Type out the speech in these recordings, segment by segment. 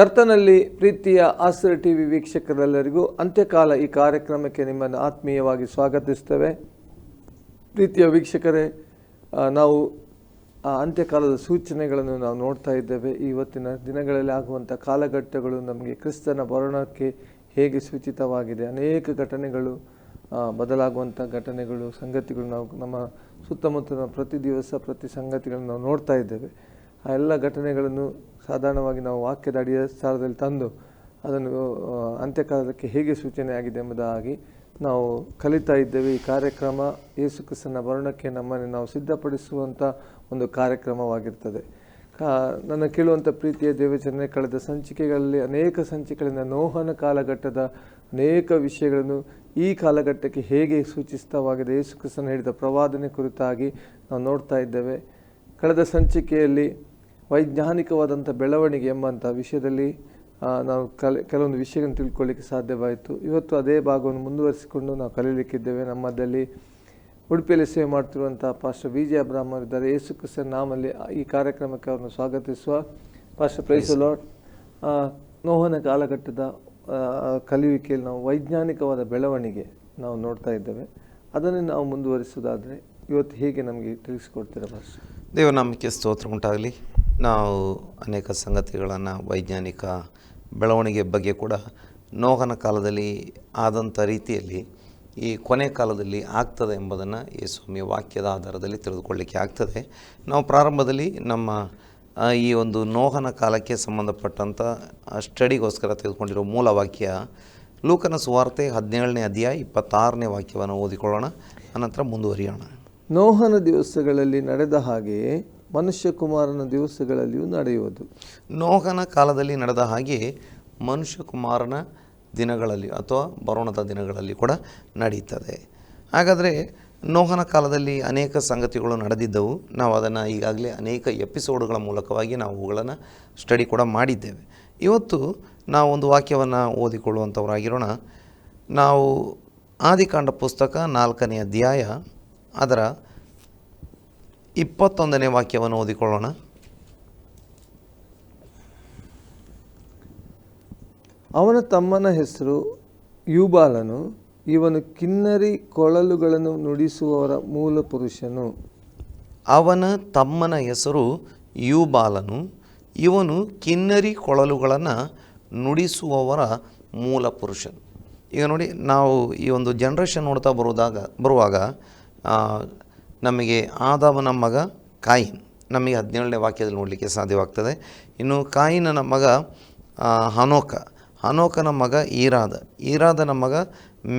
ಕರ್ತನಲ್ಲಿ ಪ್ರೀತಿಯ ಆಸರ T V ವೀಕ್ಷಕರೆಲ್ಲರಿಗೂ ಅಂತ್ಯಕಾಲ ಈ ಕಾರ್ಯಕ್ರಮಕ್ಕೆ ನಿಮ್ಮನ್ನು ಆತ್ಮೀಯವಾಗಿ ಸ್ವಾಗತಿಸ್ತೇವೆ. ಪ್ರೀತಿಯ ವೀಕ್ಷಕರೇ ನಾವು ಆ ಅಂತ್ಯಕಾಲದ ಸೂಚನೆಗಳನ್ನು ನಾವು ನೋಡ್ತಾ ಇದ್ದೇವೆ. ಇವತ್ತಿನ ದಿನಗಳಲ್ಲಿ ಆಗುವಂಥ ಕಾಲಘಟ್ಟಗಳು ನಮಗೆ ಕ್ರಿಸ್ತನ ಬರಣಕ್ಕೆ ಹೇಗೆ ಸೂಚಿತವಾಗಿದೆ. ಅನೇಕ ಘಟನೆಗಳು ಬದಲಾಗುವಂಥ ಘಟನೆಗಳು, ಸಂಗತಿಗಳು ನಾವು ನಮ್ಮ ಸುತ್ತಮುತ್ತಲಿನ ಪ್ರತಿ ದಿವಸ ಪ್ರತಿ ಸಂಗತಿಗಳನ್ನು ನಾವು ನೋಡ್ತಾ ಇದ್ದೇವೆ. ಆ ಎಲ್ಲ ಘಟನೆಗಳನ್ನು ಸಾಧಾರಣವಾಗಿ ನಾವು ವಾಕ್ಯದ ಅಡಿಯ ಸಾರದಲ್ಲಿ ತಂದು ಅದನ್ನು ಅಂತ್ಯಕಾಲಕ್ಕೆ ಹೇಗೆ ಸೂಚನೆಯಾಗಿದೆ ಎಂಬುದಾಗಿ ನಾವು ಕಲಿತಾ ಇದ್ದೇವೆ. ಈ ಕಾರ್ಯಕ್ರಮ ಯೇಸು ಕ್ರಿಸ್ತನ ಮರಣಕ್ಕೆ ನಮ್ಮನ್ನು ನಾವು ಸಿದ್ಧಪಡಿಸುವಂಥ ಒಂದು ಕಾರ್ಯಕ್ರಮವಾಗಿರ್ತದೆ. ನನ್ನ ಕೇಳುವಂಥ ಪ್ರೀತಿಯ ದೇವಚರಣೆ ಕಳೆದ ಸಂಚಿಕೆಗಳಲ್ಲಿ ಅನೇಕ ಸಂಚಿಕೆಗಳಿಂದ ನೋಹನ ಕಾಲಘಟ್ಟದ ಅನೇಕ ವಿಷಯಗಳನ್ನು ಈ ಕಾಲಘಟ್ಟಕ್ಕೆ ಹೇಗೆ ಸೂಚಿಸ್ತವಾಗಿದೆ, ಯೇಸು ಕ್ರಿಸ್ತನ ಹೇಳಿದ ಪ್ರವಾದನೆ ಕುರಿತಾಗಿ ನಾವು ನೋಡ್ತಾ ಇದ್ದೇವೆ. ಕಳೆದ ಸಂಚಿಕೆಯಲ್ಲಿ ವೈಜ್ಞಾನಿಕವಾದಂಥ ಬೆಳವಣಿಗೆ ಎಂಬಂಥ ವಿಷಯದಲ್ಲಿ ನಾವು ಕಲೆ ಕೆಲವೊಂದು ವಿಷಯಗಳನ್ನು ತಿಳ್ಕೊಳ್ಳಿಕ್ಕೆ ಸಾಧ್ಯವಾಯಿತು. ಇವತ್ತು ಅದೇ ಭಾಗವನ್ನು ಮುಂದುವರಿಸಿಕೊಂಡು ನಾವು ಕಲೀಲಿಕ್ಕಿದ್ದೇವೆ. ನಮ್ಮದಲ್ಲಿ ಉಡುಪಿಯಲ್ಲಿ ಸೇವೆ ಮಾಡ್ತಿರುವಂಥ ಪಾಸ್ಟರ್ ವಿ ಜಿ ಅಬ್ರಾಹ್ಮರ್ ಇದ್ದಾರೆ. ಯೇಸು ಕ್ರಿಸ್ತನ್ ನಾಮಲ್ಲಿ ಈ ಕಾರ್ಯಕ್ರಮಕ್ಕೆ ಅವರನ್ನು ಸ್ವಾಗತಿಸುವ ಪಾಸ್ಟರ್ ಪ್ರೈಸ್ ಲಾರ್ಡ್. ನೋಹನ ಕಾಲಘಟ್ಟದ ಕಲಿಯುವಿಕೆಯಲ್ಲಿ ನಾವು ವೈಜ್ಞಾನಿಕವಾದ ಬೆಳವಣಿಗೆ ನಾವು ನೋಡ್ತಾ ಇದ್ದೇವೆ. ಅದನ್ನೇ ನಾವು ಮುಂದುವರಿಸೋದಾದರೆ ಇವತ್ತು ಹೇಗೆ ನಮಗೆ ತಿಳಿಸ್ಕೊಡ್ತೀರಾ ಪಾಸ್ಟರ್ ದೇವನಾಮಿಕೆ ಸ್ತೋತ್ರ ಉಂಟಾಗಲಿ. ನಾವು ಅನೇಕ ಸಂಗತಿಗಳನ್ನು ವೈಜ್ಞಾನಿಕ ಬೆಳವಣಿಗೆ ಬಗ್ಗೆ ಕೂಡ ನೋಹನ ಕಾಲದಲ್ಲಿ ಆದಂಥ ರೀತಿಯಲ್ಲಿ ಈ ಕೊನೆ ಕಾಲದಲ್ಲಿ ಆಗ್ತದೆ ಎಂಬುದನ್ನು ಈ ಸ್ವಾಮಿ ವಾಕ್ಯದ ಆಧಾರದಲ್ಲಿ ತಿಳಿದುಕೊಳ್ಳಿಕ್ಕೆ ಆಗ್ತದೆ. ನಾವು ಪ್ರಾರಂಭದಲ್ಲಿ ನಮ್ಮ ಈ ಒಂದು ನೋಹನ ಕಾಲಕ್ಕೆ ಸಂಬಂಧಪಟ್ಟಂಥ ಸ್ಟಡಿಗೋಸ್ಕರ ತೆಗೆದುಕೊಂಡಿರೋ ಮೂಲ ವಾಕ್ಯ ಲೂಕನ ಸುವಾರ್ತೆ ಹದಿನೇಳನೇ ಅಧ್ಯಾಯ ಇಪ್ಪತ್ತಾರನೇ ವಾಕ್ಯವನ್ನು ಓದಿಕೊಳ್ಳೋಣ ಅನಂತರ ಮುಂದುವರಿಯೋಣ. ನೋಹನ ದಿವಸಗಳಲ್ಲಿ ನಡೆದ ಹಾಗೆಯೇ ಮನುಷ್ಯಕುಮಾರನ ದಿವಸಗಳಲ್ಲಿಯೂ ನಡೆಯುವುದು. ನೋಹನ ಕಾಲದಲ್ಲಿ ನಡೆದ ಹಾಗೆ ಮನುಷ್ಯಕುಮಾರನ ದಿನಗಳಲ್ಲಿ ಅಥವಾ ಬರೋಣದ ದಿನಗಳಲ್ಲಿ ಕೂಡ ನಡೀತದೆ. ಹಾಗಾದರೆ ನೋಹನ ಕಾಲದಲ್ಲಿ ಅನೇಕ ಸಂಗತಿಗಳು ನಡೆದಿದ್ದವು. ನಾವು ಅದನ್ನು ಈಗಾಗಲೇ ಅನೇಕ ಎಪಿಸೋಡ್ಗಳ ಮೂಲಕವಾಗಿ ನಾವು ಅವುಗಳನ್ನು ಸ್ಟಡಿ ಕೂಡ ಮಾಡಿದ್ದೇವೆ. ಇವತ್ತು ನಾವು ಒಂದು ವಾಕ್ಯವನ್ನು ಓದಿಕೊಳ್ಳುವಂಥವರಾಗಿರೋಣ ನಾವು ಆದಿಕಾಂಡ ಪುಸ್ತಕ ನಾಲ್ಕನೇ ಅಧ್ಯಾಯ ಅದರ ಇಪ್ಪತ್ತೊಂದನೇ ವಾಕ್ಯವನ್ನು ಓದಿಕೊಳ್ಳೋಣ. ಅವನ ತಮ್ಮನ ಹೆಸರು ಯೂಬಾಲನು ಇವನು ಕಿನ್ನರಿ ಕೊಳಲುಗಳನ್ನು ನುಡಿಸುವವರ ಮೂಲ ಪುರುಷನು. ಅವನ ತಮ್ಮನ ಹೆಸರು ಯೂಬಾಲನು ಇವನು ಕಿನ್ನರಿ ಕೊಳಲುಗಳನ್ನು ನುಡಿಸುವವರ ಮೂಲ ಪುರುಷನು. ಈಗ ನೋಡಿ ನಾವು ಈ ಒಂದು ಜನ್ರೇಷನ್ ನೋಡ್ತಾ ಬರುವುದಾಗ ಬರುವಾಗ ನಮಗೆ ಆದವನ ಮಗ ಕಾಯಿನ್. ನಮಗೆ ಹದಿನೇಳನೇ ವಾಕ್ಯದಲ್ಲಿ ನೋಡಲಿಕ್ಕೆ ಸಾಧ್ಯವಾಗ್ತದೆ. ಇನ್ನು ಕಾಯಿನನ ಮಗ ಹನೋಕ. ಹನೋಕನ ಮಗ ಈರಾದ. ಈರಾದನ ಮಗ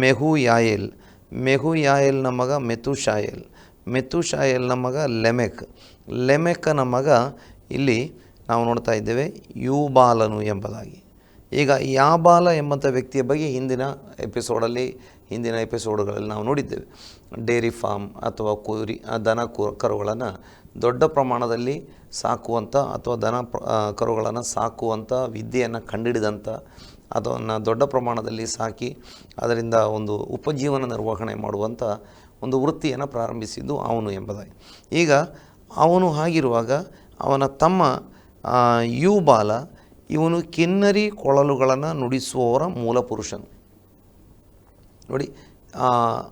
ಮೆಹು ಯಾಯೇಲ್ ಮೆಹು ಯಾಯೇಲ್ನ ಮಗ ಮೆತುಶಾಯೇಲ್ ಮೆತುಶಾಯೇಲ್ನ ಮಗ ಲೆಮೆಕ್. ಲೆಮೆಕನ ಮಗ ಇಲ್ಲಿ ನಾವು ನೋಡ್ತಾ ಇದ್ದೇವೆ ಯೂಬಾಲನು ಎಂಬುದಾಗಿ. ಈಗ ಯಾಬಾಲ ಎಂಬಂಥ ವ್ಯಕ್ತಿಯ ಬಗ್ಗೆ ಹಿಂದಿನ ಎಪಿಸೋಡಲ್ಲಿ, ಹಿಂದಿನ ಎಪಿಸೋಡ್ಗಳಲ್ಲಿ ನಾವು ನೋಡಿದ್ದೇವೆ. ಡೇರಿ ಫಾರ್ಮ್ ಅಥವಾ ಕುರಿ ದನ ಕರುಗಳನ್ನು ದೊಡ್ಡ ಪ್ರಮಾಣದಲ್ಲಿ ಸಾಕುವಂಥ ಅಥವಾ ದನ ಕರುಗಳನ್ನು ಸಾಕುವಂಥ ವಿದ್ಯೆಯನ್ನು ಕಂಡಿಡಿದಂಥ ಅದನ್ನು ದೊಡ್ಡ ಪ್ರಮಾಣದಲ್ಲಿ ಸಾಕಿ ಅದರಿಂದ ಒಂದು ಉಪಜೀವನ ನಿರ್ವಹಣೆ ಮಾಡುವಂಥ ಒಂದು ವೃತ್ತಿಯನ್ನು ಪ್ರಾರಂಭಿಸಿದ್ದು ಅವನು ಎಂಬುದಾಗಿ. ಈಗ ಅವನು ಹಾಗಿರುವಾಗ ಅವನ ತಮ್ಮ ಯು ಬಾಲ ಇವನು ಕಿನ್ನರಿ ಕೊಳಲುಗಳನ್ನು ನುಡಿಸುವವರ ಮೂಲ ಪುರುಷನು. ನೋಡಿ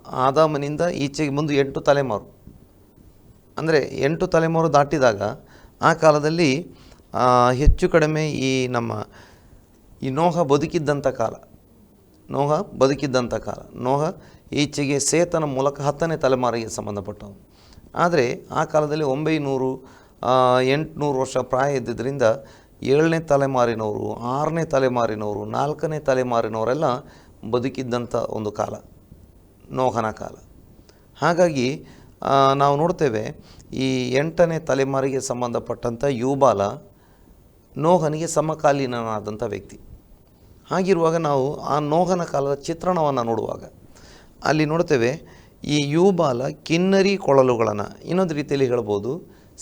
ಆದಾಮನಿಂದ ಈಚೆಗೆ ಮುಂದೆ ಎಂಟು ತಲೆಮಾರು. ಅಂದರೆ ಎಂಟು ತಲೆಮಾರು ದಾಟಿದಾಗ ಆ ಕಾಲದಲ್ಲಿ ಹೆಚ್ಚು ಕಡಿಮೆ ಈ ನಮ್ಮ ಈ ನೋಹ ಬದುಕಿದ್ದಂಥ ಕಾಲ. ನೋಹ ಬದುಕಿದ್ದಂಥ ಕಾಲ. ನೋಹ ಈಚೆಗೆ ಸೇತನ ಮೂಲಕ ಹತ್ತನೇ ತಲೆಮಾರಿಗೆ ಸಂಬಂಧಪಟ್ಟವನು ಆದರೆ ಆ ಕಾಲದಲ್ಲಿ ಒಂಬೈನೂರು ಎಂಟುನೂರು ವರ್ಷ ಪ್ರಾಯ ಇದ್ದಿದ್ದರಿಂದ ಏಳನೇ ತಲೆಮಾರಿನವರು, ಆರನೇ ತಲೆಮಾರಿನವರು, ನಾಲ್ಕನೇ ತಲೆಮಾರಿನವರೆಲ್ಲ ಬದುಕಿದ್ದಂಥ ಒಂದು ಕಾಲ. ನೋಹನ ಕಾಲ. ಹಾಗಾಗಿ ನಾವು ನೋಡ್ತೇವೆ ಈ ಎಂಟನೇ ತಲೆಮಾರಿಗೆ ಸಂಬಂಧಪಟ್ಟಂಥ ಯೂಬಾಲ ನೋಹನಿಗೆ ಸಮಕಾಲೀನನಾದಂಥ ವ್ಯಕ್ತಿ. ಹಾಗಿರುವಾಗ ನಾವು ಆ ನೋಹನ ಕಾಲದ ಚಿತ್ರಣವನ್ನು ನೋಡುವಾಗ ಅಲ್ಲಿ ನೋಡ್ತೇವೆ ಈ ಯೂಬಾಲ ಕಿನ್ನರಿ ಕೊಳಲುಗಳನ್ನು, ಇನ್ನೊಂದು ರೀತಿಯಲ್ಲಿ ಹೇಳ್ಬೋದು,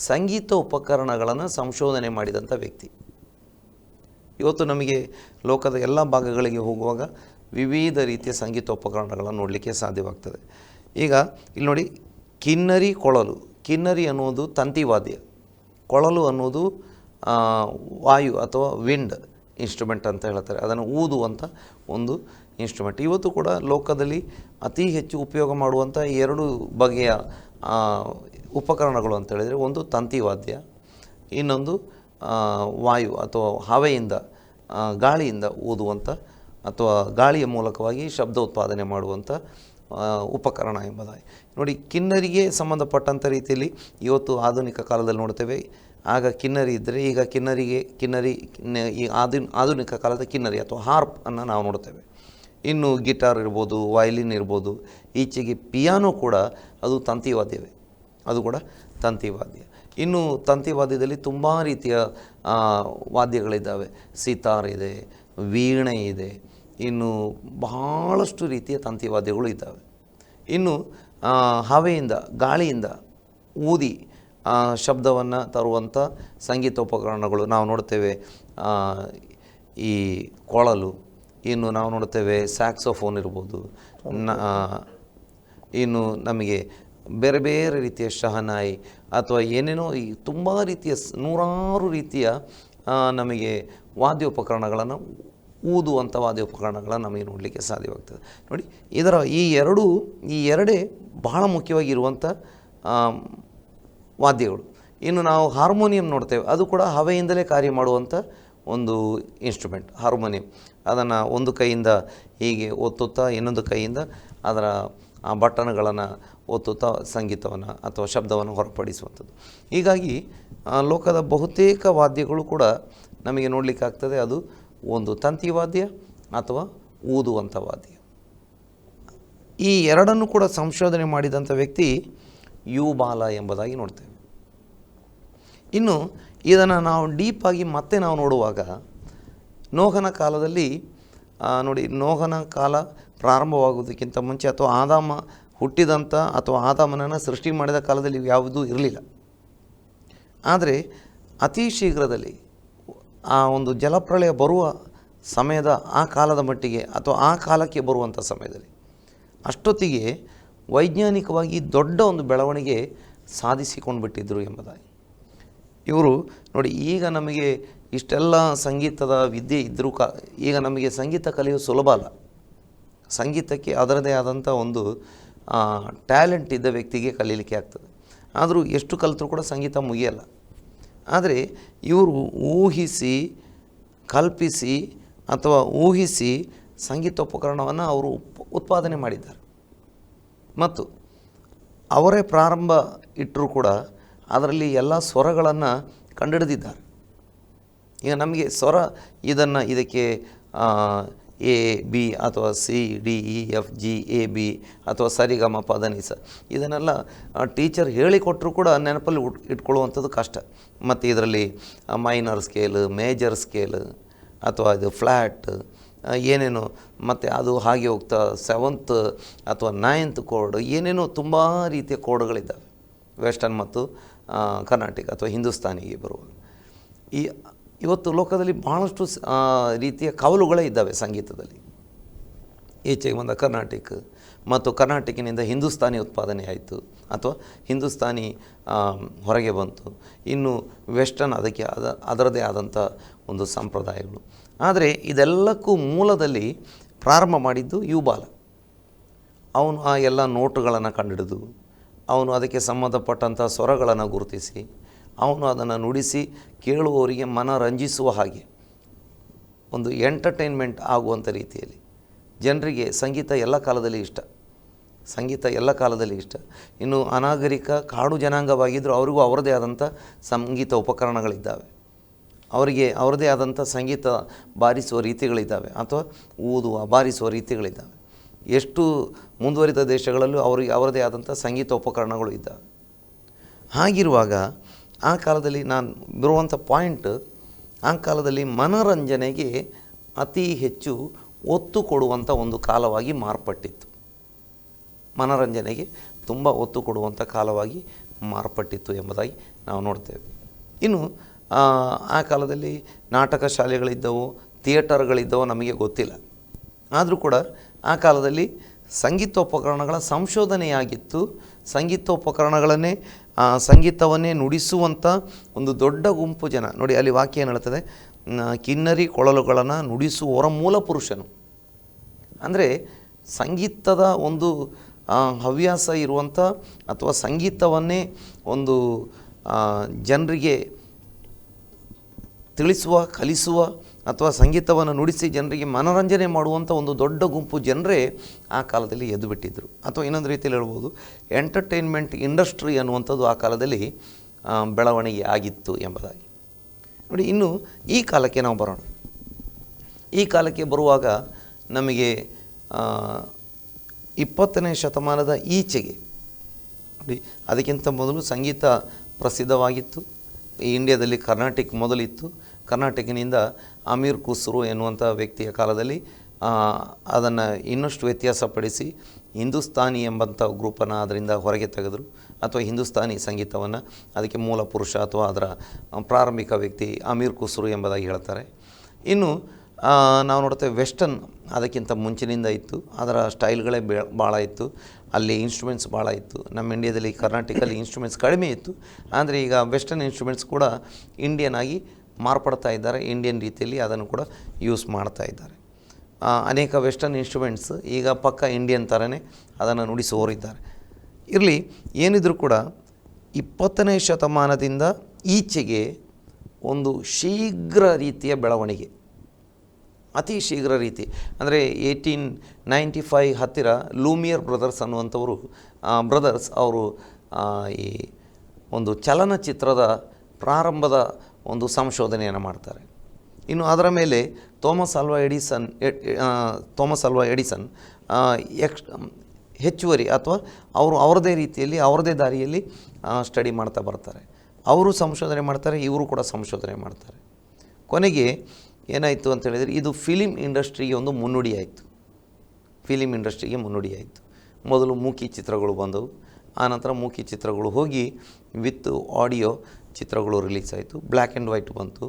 ಸಂಗೀತ ಉಪಕರಣಗಳನ್ನು ಸಂಶೋಧನೆ ಮಾಡಿದಂಥ ವ್ಯಕ್ತಿ. ಇವತ್ತು ನಮಗೆ ಲೋಕದ ಎಲ್ಲ ಭಾಗಗಳಿಗೆ ಹೋಗುವಾಗ ವಿವಿಧ ರೀತಿಯ ಸಂಗೀತ ಉಪಕರಣಗಳನ್ನು ನೋಡಲಿಕ್ಕೆ ಸಾಧ್ಯವಾಗ್ತದೆ. ಈಗ ಇಲ್ಲಿ ನೋಡಿ, ಕಿನ್ನರಿ ಕೊಳಲು, ಕಿನ್ನರಿ ಅನ್ನೋದು ತಂತಿವಾದ್ಯ. ಕೊಳಲು ಅನ್ನೋದು ವಾಯು ಅಥವಾ ವಿಂಡ್ ಇನ್ಸ್ಟ್ರೂಮೆಂಟ್ ಅಂತ ಹೇಳ್ತಾರೆ. ಅದನ್ನು ಊದುವಂಥ ಒಂದು ಇನ್ಸ್ಟ್ರೂಮೆಂಟ್ ಇವತ್ತು ಕೂಡ ಲೋಕದಲ್ಲಿ ಅತಿ ಹೆಚ್ಚು ಉಪಯೋಗ ಮಾಡುವಂಥ ಎರಡು ಬಗೆಯ ಉಪಕರಣಗಳು ಅಂತ ಹೇಳಿದರೆ, ಒಂದು ತಂತಿವಾದ್ಯ, ಇನ್ನೊಂದು ವಾಯು ಅಥವಾ ಹವೆಯಿಂದ ಗಾಳಿಯಿಂದ ಊದುವಂಥ ಅಥವಾ ಗಾಳಿಯ ಮೂಲಕವಾಗಿ ಶಬ್ದ ಉತ್ಪಾದನೆ ಮಾಡುವಂಥ ಉಪಕರಣ ಎಂಬುದಾಗಿ. ನೋಡಿ, ಕಿನ್ನರಿಗೆ ಸಂಬಂಧಪಟ್ಟಂಥ ರೀತಿಯಲ್ಲಿ ಇವತ್ತು ಆಧುನಿಕ ಕಾಲದಲ್ಲಿ ನೋಡ್ತೇವೆ. ಆಗ ಕಿನ್ನರಿ ಇದ್ದರೆ ಈಗ ಕಿನ್ನರಿಗೆ, ಕಿನ್ನರಿ, ಕಿನ್ನ- ಈ ಆಧು ಆಧುನಿಕ ಕಾಲದ ಕಿನ್ನರಿ ಅಥವಾ ಹಾರ್ಪ್ ಅನ್ನು ನಾವು ನೋಡ್ತೇವೆ. ಇನ್ನು ಗಿಟಾರ್ ಇರ್ಬೋದು, ವಯಲಿನ್ ಇರ್ಬೋದು, ಈಚೆಗೆ ಪಿಯಾನೋ ಕೂಡ ಅದು ತಂತಿವಾದ್ಯವೇ. ಅದು ಕೂಡ ತಂತಿವಾದ್ಯ. ಇನ್ನು ತಂತಿವಾದ್ಯದಲ್ಲಿ ತುಂಬ ರೀತಿಯ ವಾದ್ಯಗಳಿದ್ದಾವೆ. ಸಿತಾರ್ ಇದೆ, ವೀಣೆ ಇದೆ ಇನ್ನು ಬಹಳಷ್ಟು ರೀತಿಯ ತಂತಿವಾದ್ಯಗಳು ಇದ್ದಾವೆ. ಇನ್ನು ಹವೆಯಿಂದ, ಗಾಳಿಯಿಂದ ಊದಿ ಶಬ್ದವನ್ನು ತರುವಂಥ ಸಂಗೀತೋಪಕರಣಗಳು ನಾವು ನೋಡ್ತೇವೆ. ಈ ಕೊಳಲು, ಇನ್ನು ನಾವು ನೋಡ್ತೇವೆ ಸ್ಯಾಕ್ಸೋಫೋನ್ ಇರ್ಬೋದು. ನ ಇನ್ನು ನಮಗೆ ಬೇರೆ ಬೇರೆ ರೀತಿಯ ಶಹನಾಯಿ ಅಥವಾ ಏನೇನೋ ಈ ತುಂಬ ರೀತಿಯ ನೂರಾರು ರೀತಿಯ ನಮಗೆ ವಾದ್ಯೋಪಕರಣಗಳನ್ನು ಊದುವಂಥ ಉಪಕರಣಗಳನ್ನು ನಮಗೆ ನೋಡಲಿಕ್ಕೆ ಸಾಧ್ಯವಾಗ್ತದೆ. ನೋಡಿ, ಇದರ ಈ ಎರಡು, ಈ ಎರಡೇ ಬಹಳ ಮುಖ್ಯವಾಗಿರುವಂಥ ವಾದ್ಯಗಳು. ಇನ್ನು ನಾವು ಹಾರ್ಮೋನಿಯಂ ನೋಡ್ತೇವೆ. ಅದು ಕೂಡ ಹವೆಯಿಂದಲೇ ಕಾರ್ಯ ಮಾಡುವಂಥ ಒಂದು ಇನ್ಸ್ಟ್ರೂಮೆಂಟ್ ಹಾರ್ಮೋನಿಯಂ. ಅದನ್ನು ಒಂದು ಕೈಯಿಂದ ಹೀಗೆ ಒತ್ತುತ್ತಾ, ಇನ್ನೊಂದು ಕೈಯಿಂದ ಅದರ ಆ ಬಟನ್ಗಳನ್ನು ಒತ್ತುತ್ತಾ ಸಂಗೀತವನ್ನು ಅಥವಾ ಶಬ್ದವನ್ನು ಹೊರಪಡಿಸುವಂಥದ್ದು. ಹೀಗಾಗಿ ಲೋಕದ ಬಹುತೇಕ ವಾದ್ಯಗಳು ಕೂಡ ನಮಗೆ ನೋಡಲಿಕ್ಕಾಗ್ತದೆ. ಅದು ಒಂದು ತಂತಿ ವಾದ್ಯ ಅಥವಾ ಊದುವಂಥ ವಾದ್ಯ ಈ ಎರಡನ್ನು ಕೂಡ ಸಂಶೋಧನೆ ಮಾಡಿದಂಥ ವ್ಯಕ್ತಿ ಯು ಬಾಲ ಎಂಬುದಾಗಿ ನೋಡ್ತೇವೆ. ಇನ್ನು ಇದನ್ನು ನಾವು ಡೀಪಾಗಿ ಮತ್ತೆ ನಾವು ನೋಡುವಾಗ ನೋಹನ ಕಾಲದಲ್ಲಿ ನೋಡಿ ನೋಹನ ಕಾಲ ಪ್ರಾರಂಭವಾಗುವುದಕ್ಕಿಂತ ಮುಂಚೆ ಅಥವಾ ಆದಾಮ ಹುಟ್ಟಿದಂಥ ಅಥವಾ ಆದಾಮನನ್ನು ಸೃಷ್ಟಿ ಮಾಡಿದ ಕಾಲದಲ್ಲಿ ಯಾವುದೂ ಇರಲಿಲ್ಲ. ಆದರೆ ಅತಿ ಶೀಘ್ರದಲ್ಲಿ ಆ ಒಂದು ಜಲಪ್ರಳಯ ಬರುವ ಸಮಯದ ಆ ಕಾಲದ ಮಟ್ಟಿಗೆ ಅಥವಾ ಆ ಕಾಲಕ್ಕೆ ಬರುವಂಥ ಸಮಯದಲ್ಲಿ ಅಷ್ಟೊತ್ತಿಗೆ ವೈಜ್ಞಾನಿಕವಾಗಿ ದೊಡ್ಡ ಒಂದು ಬೆಳವಣಿಗೆ ಸಾಧಿಸಿಕೊಂಡು ಬಿಟ್ಟಿದ್ದರು ಎಂಬುದಾಗಿ. ಇವರು ನೋಡಿ, ಈಗ ನಮಗೆ ಇಷ್ಟೆಲ್ಲ ಸಂಗೀತದ ವಿದ್ಯೆ ಇದ್ದರೂ ಕ, ಈಗ ನಮಗೆ ಸಂಗೀತ ಕಲಿಯೋದು ಸುಲಭ ಅಲ್ಲ. ಸಂಗೀತಕ್ಕೆ ಅದರದೇ ಆದಂಥ ಒಂದು ಟ್ಯಾಲೆಂಟ್ ಇದ್ದ ವ್ಯಕ್ತಿಗೆ ಕಲೀಲಿಕ್ಕೆ ಆಗ್ತದೆ. ಆದರೂ ಎಷ್ಟು ಕಲಿತರೂ ಕೂಡ ಸಂಗೀತ ಮುಗಿಯಲ್ಲ. ಆದರೆ ಇವರು ಊಹಿಸಿ, ಕಲ್ಪಿಸಿ ಅಥವಾ ಊಹಿಸಿ ಸಂಗೀತೋಪಕರಣವನ್ನು ಅವರು ಉತ್ಪಾದನೆ ಮಾಡಿದ್ದಾರೆ. ಮತ್ತು ಅವರೇ ಪ್ರಾರಂಭ ಇಟ್ಟರೂ ಕೂಡ ಅದರಲ್ಲಿ ಎಲ್ಲ ಸ್ವರಗಳನ್ನು ಕಂಡುಹಿಡಿದಿದ್ದಾರೆ. ಈಗ ನಮಗೆ ಸ್ವರ ಇದನ್ನು ಇದಕ್ಕೆ ಎ, ಬಿ ಅಥವಾ C, D, E, F, G, A, B ಅಥವಾ ಸರಿಗಮ, ಪದನಿಸ. ಇದನ್ನೆಲ್ಲ ಟೀಚರ್ ಹೇಳಿಕೊಟ್ಟರು ಕೂಡ ನೆನಪಲ್ಲಿ ಉಟ್, ಇಟ್ಕೊಳ್ಳುವಂಥದ್ದು ಕಷ್ಟ. ಮತ್ತು ಇದರಲ್ಲಿ ಮೈನರ್ ಸ್ಕೇಲ್, ಮೇಜರ್ ಸ್ಕೇಲ್ ಅಥವಾ ಇದು ಫ್ಲ್ಯಾಟ್ ಏನೇನು, ಮತ್ತು ಅದು ಹಾಗೆ ಹೋಗ್ತಾ, ಸೆವೆಂತ್ ಅಥವಾ ನೈನ್ತ್ ಕೋಡ್ ಏನೇನೋ ತುಂಬ ರೀತಿಯ ಕೋಡ್ಗಳಿದ್ದಾವೆ. ವೆಸ್ಟರ್ನ್ ಮತ್ತು ಕರ್ನಾಟಕ ಅಥವಾ ಹಿಂದೂಸ್ತಾನಿಗೆ ಬರುವ. ಈ ಇವತ್ತು ಲೋಕದಲ್ಲಿ ಭಾಳಷ್ಟು ಸ- ರೀತಿಯ ಕವಲುಗಳೇ ಇದ್ದಾವೆ ಸಂಗೀತದಲ್ಲಿ. ಈಚೆಗೆ ಬಂದ ಕರ್ನಾಟಕ ಮತ್ತು ಕರ್ನಾಟಕಿನಿಂದ ಹಿಂದೂಸ್ತಾನಿ ಉತ್ಪಾದನೆ ಆಯಿತು. ಅಥವಾ ಹಿಂದೂಸ್ತಾನಿ ಹೊರಗೆ ಬಂತು. ಇನ್ನು ವೆಸ್ಟರ್ನ್ ಅದಕ್ಕೆ ಅದ, ಅದರದೇ ಆದಂಥ ಒಂದು ಸಂಪ್ರದಾಯಗಳು. ಆದರೆ ಇದೆಲ್ಲಕ್ಕೂ ಮೂಲದಲ್ಲಿ ಪ್ರಾರಂಭ ಮಾಡಿದ್ದು ಯುಬಾಲ ಅವನು ಆ ಎಲ್ಲ ನೋಟುಗಳನ್ನು ಕಂಡುಹಿಡಿದು ಅವನು ಅದಕ್ಕೆ ಸಂಬಂಧಪಟ್ಟಂಥ ಸ್ವರಗಳನ್ನು ಗುರುತಿಸಿ ಅವನು ಅದನ್ನು ನುಡಿಸಿ ಕೇಳುವವರಿಗೆ ಮನರಂಜಿಸುವ ಹಾಗೆ. ಒಂದು ಎಂಟರ್ಟೈನ್ಮೆಂಟ್ ಆಗುವಂಥ ರೀತಿಯಲ್ಲಿ. ಜನರಿಗೆ ಸಂಗೀತ ಎಲ್ಲ ಕಾಲದಲ್ಲಿ ಇಷ್ಟ. ಸಂಗೀತ ಎಲ್ಲ ಕಾಲದಲ್ಲಿ ಇಷ್ಟ. ಇನ್ನು ಅನಾಗರಿಕ ಕಾಡು ಜನಾಂಗವಾಗಿದ್ದರೂ ಅವರಿಗೂ ಅವರದೇ ಆದಂಥ ಸಂಗೀತ ಉಪಕರಣಗಳಿದ್ದಾವೆ. ಅವರಿಗೆ ಅವರದೇ ಆದಂಥ ಸಂಗೀತ ಬಾರಿಸುವ ರೀತಿಗಳಿದ್ದಾವೆ ಅಥವಾ ಊದುವ ಬಾರಿಸುವ ರೀತಿಗಳಿದ್ದಾವೆ. ಎಷ್ಟು ಮುಂದುವರಿದ ದೇಶಗಳಲ್ಲೂ ಅವರಿಗೆ ಅವರದೇ ಆದಂಥ ಸಂಗೀತ ಉಪಕರಣಗಳು ಇದ್ದಾವೆ. ಹಾಗಿರುವಾಗ ಆ ಕಾಲದಲ್ಲಿ ನಾನು ಬರುವಂಥ ಪಾಯಿಂಟ್ ಆ ಕಾಲದಲ್ಲಿ ಮನೋರಂಜನೆಗೆ ಅತಿ ಹೆಚ್ಚು ಒತ್ತು ಕೊಡುವಂಥ ಒಂದು ಕಾಲವಾಗಿ ಮಾರ್ಪಟ್ಟಿತ್ತು. ಮನೋರಂಜನೆಗೆ ತುಂಬ ಒತ್ತು ಕೊಡುವಂಥ ಕಾಲವಾಗಿ ಮಾರ್ಪಟ್ಟಿತ್ತು ಎಂಬುದಾಗಿ ನಾವು ನೋಡ್ತೇವೆ. ಇನ್ನು ಆ, ಕಾಲದಲ್ಲಿ ನಾಟಕ ಶಾಲೆಗಳಿದ್ದವು ಥಿಯೇಟರ್ಗಳಿದ್ದವು ನಮಗೆ ಗೊತ್ತಿಲ್ಲ. ಆದರೂ ಕೂಡ ಆ ಕಾಲದಲ್ಲಿ ಸಂಗೀತೋಪಕರಣಗಳ ಸಂಶೋಧನೆಯಾಗಿತ್ತು. ಸಂಗೀತೋಪಕರಣಗಳನ್ನೇ ಆ, ಸಂಗೀತವನ್ನೇ ನುಡಿಸುವಂಥ ಒಂದು ದೊಡ್ಡ ಗುಂಪು ಜನ. ನೋಡಿ ಅಲ್ಲಿ ವಾಕ್ಯ ಏನು ಹೇಳ್ತದೆ? ಕಿನ್ನರಿ ಕೊಳಲುಗಳನ್ನು ನುಡಿಸುವವರ ಮೂಲ ಪುರುಷನು. ಅಂದರೆ ಸಂಗೀತದ ಒಂದು ಹವ್ಯಾಸ ಇರುವಂಥ ಅಥವಾ ಸಂಗೀತವನ್ನೇ ಒಂದು ಜನರಿಗೆ ತಿಳಿಸುವ ಕಲಿಸುವ ಅಥವಾ ಸಂಗೀತವನ್ನು ನುಡಿಸಿ ಜನರಿಗೆ ಮನೋರಂಜನೆ ಮಾಡುವಂಥ ಒಂದು ದೊಡ್ಡ ಗುಂಪು ಜನರೇ ಆ ಕಾಲದಲ್ಲಿ ಎದ್ದು ಬಿಟ್ಟಿದ್ದರು ಅಥವಾ ಇನ್ನೊಂದು ರೀತಿಯಲ್ಲಿ ಹೇಳ್ಬೋದು, ಎಂಟರ್ಟೈನ್ಮೆಂಟ್ ಇಂಡಸ್ಟ್ರಿ ಅನ್ನುವಂಥದ್ದು ಆ ಕಾಲದಲ್ಲಿ ಬೆಳವಣಿಗೆ ಆಗಿತ್ತು ಎಂಬುದಾಗಿ. ನೋಡಿ, ಇನ್ನು ಈ ಕಾಲಕ್ಕೆ ನಾವು ಬರೋಣ. ಈ ಕಾಲಕ್ಕೆ ಬರುವಾಗ ನಮಗೆ ಇಪ್ಪತ್ತನೇ ಶತಮಾನದ ಈಚೆಗೆ, ನೋಡಿ, ಅದಕ್ಕಿಂತ ಮೊದಲು ಸಂಗೀತ ಪ್ರಸಿದ್ಧವಾಗಿತ್ತು. ಇಂಡಿಯಾದಲ್ಲಿ ಕರ್ನಾಟಿಕ್ ಮೊದಲಿತ್ತು. ಕರ್ನಾಟಕಿನಿಂದ ಅಮೀರ್ ಖುಸ್ರು ಎನ್ನುವಂಥ ವ್ಯಕ್ತಿಯ ಕಾಲದಲ್ಲಿ ಅದನ್ನು ಇನ್ನಷ್ಟು ವ್ಯತ್ಯಾಸಪಡಿಸಿ ಹಿಂದೂಸ್ತಾನಿ ಎಂಬಂಥ ಗ್ರೂಪನ್ನು ಅದರಿಂದ ಹೊರಗೆ ತೆಗೆದರು. ಅಥವಾ ಹಿಂದೂಸ್ತಾನಿ ಸಂಗೀತವನ್ನು ಅದಕ್ಕೆ ಮೂಲ ಪುರುಷ ಅಥವಾ ಅದರ ಪ್ರಾರಂಭಿಕ ವ್ಯಕ್ತಿ ಅಮೀರ್ ಖುಸ್ರು ಎಂಬುದಾಗಿ ಹೇಳ್ತಾರೆ. ಇನ್ನು ನಾವು ನೋಡ್ತೇವೆ ವೆಸ್ಟರ್ನ್ ಅದಕ್ಕಿಂತ ಮುಂಚಿನಿಂದ ಇತ್ತು. ಅದರ ಸ್ಟೈಲ್ಗಳೇ ಬೆ, ಭಾಳ ಇತ್ತು. ಅಲ್ಲಿ ಇನ್ಸ್ಟ್ರೂಮೆಂಟ್ಸ್ ಭಾಳ ಇತ್ತು. ನಮ್ಮ ಇಂಡಿಯಾದಲ್ಲಿ ಕರ್ನಾಟಕದಲ್ಲಿ ಇನ್ಸ್ಟ್ರೂಮೆಂಟ್ಸ್ ಕಡಿಮೆ ಇತ್ತು. ಆದರೆ ಈಗ ವೆಸ್ಟರ್ನ್ ಇನ್ಸ್ಟ್ರೂಮೆಂಟ್ಸ್ ಕೂಡ ಇಂಡಿಯನ್ ಆಗಿ ಮಾರ್ಪಡ್ತಾ ಇದ್ದಾರೆ ಇಂಡಿಯನ್ ರೀತಿಯಲ್ಲಿ ಅದನ್ನು ಕೂಡ ಯೂಸ್ ಮಾಡ್ತಾ ಇದ್ದಾರೆ. ಅನೇಕ ವೆಸ್ಟರ್ನ್ ಇನ್ಸ್ಟ್ರೂಮೆಂಟ್ಸ್ ಈಗ ಪಕ್ಕ ಇಂಡಿಯನ್ ಥರನೇ ಅದನ್ನು ನುಡಿಸುವವರಿದ್ದಾರೆ ಇರಲಿ, ಏನಿದ್ರೂ ಕೂಡ ಇಪ್ಪತ್ತನೇ ಶತಮಾನದಿಂದ ಈಚೆಗೆ ಒಂದು ಶೀಘ್ರ ರೀತಿಯ ಬೆಳವಣಿಗೆ. ಅತಿ ಶೀಘ್ರ ರೀತಿ. ಅಂದರೆ ಏಯ್ಟೀನ್ ನೈಂಟಿ ಫೈವ್ ಹತ್ತಿರ ಲೂಮಿಯರ್ ಬ್ರದರ್ಸ್ ಅನ್ನುವಂಥವರು ಬ್ರದರ್ಸ್ ಅವರು ಈ ಒಂದು ಚಲನಚಿತ್ರದ ಪ್ರಾರಂಭದ ಒಂದು ಸಂಶೋಧನೆಯನ್ನು ಮಾಡ್ತಾರೆ. ಇನ್ನು ಅದರ ಮೇಲೆ Thomas Alva Edison Thomas Alva Edison X, ಹೆಚ್ಚುವರಿ ಅಥವಾ ಅವರು ಅವರದೇ ರೀತಿಯಲ್ಲಿ, ಅವರದೇ ದಾರಿಯಲ್ಲಿ ಸ್ಟಡಿ ಮಾಡ್ತಾ ಬರ್ತಾರೆ. ಅವರು ಸಂಶೋಧನೆ ಮಾಡ್ತಾರೆ, ಇವರು ಕೂಡ ಸಂಶೋಧನೆ ಮಾಡ್ತಾರೆ. ಕೊನೆಗೆ ಏನಾಯಿತು ಅಂತ ಹೇಳಿದರೆ, ಇದು ಫಿಲಿಮ್ ಇಂಡಸ್ಟ್ರಿಗೆ ಒಂದು ಮುನ್ನುಡಿಯಾಯಿತು ಫಿಲಿಮ್ ಇಂಡಸ್ಟ್ರಿಗೆ ಮುನ್ನುಡಿಯಾಯಿತು ಮೊದಲು ಮೂಕಿ ಚಿತ್ರಗಳು ಬಂದವು. ಆನಂತರ ಮೂಕಿ ಚಿತ್ರಗಳು ಹೋಗಿ ವಿತ್ ಆಡಿಯೋ ಚಿತ್ರಗಳು ರಿಲೀಸ್ ಆಯಿತು. ಬ್ಲ್ಯಾಕ್ ಆ್ಯಂಡ್ ವೈಟ್ ಬಂತು.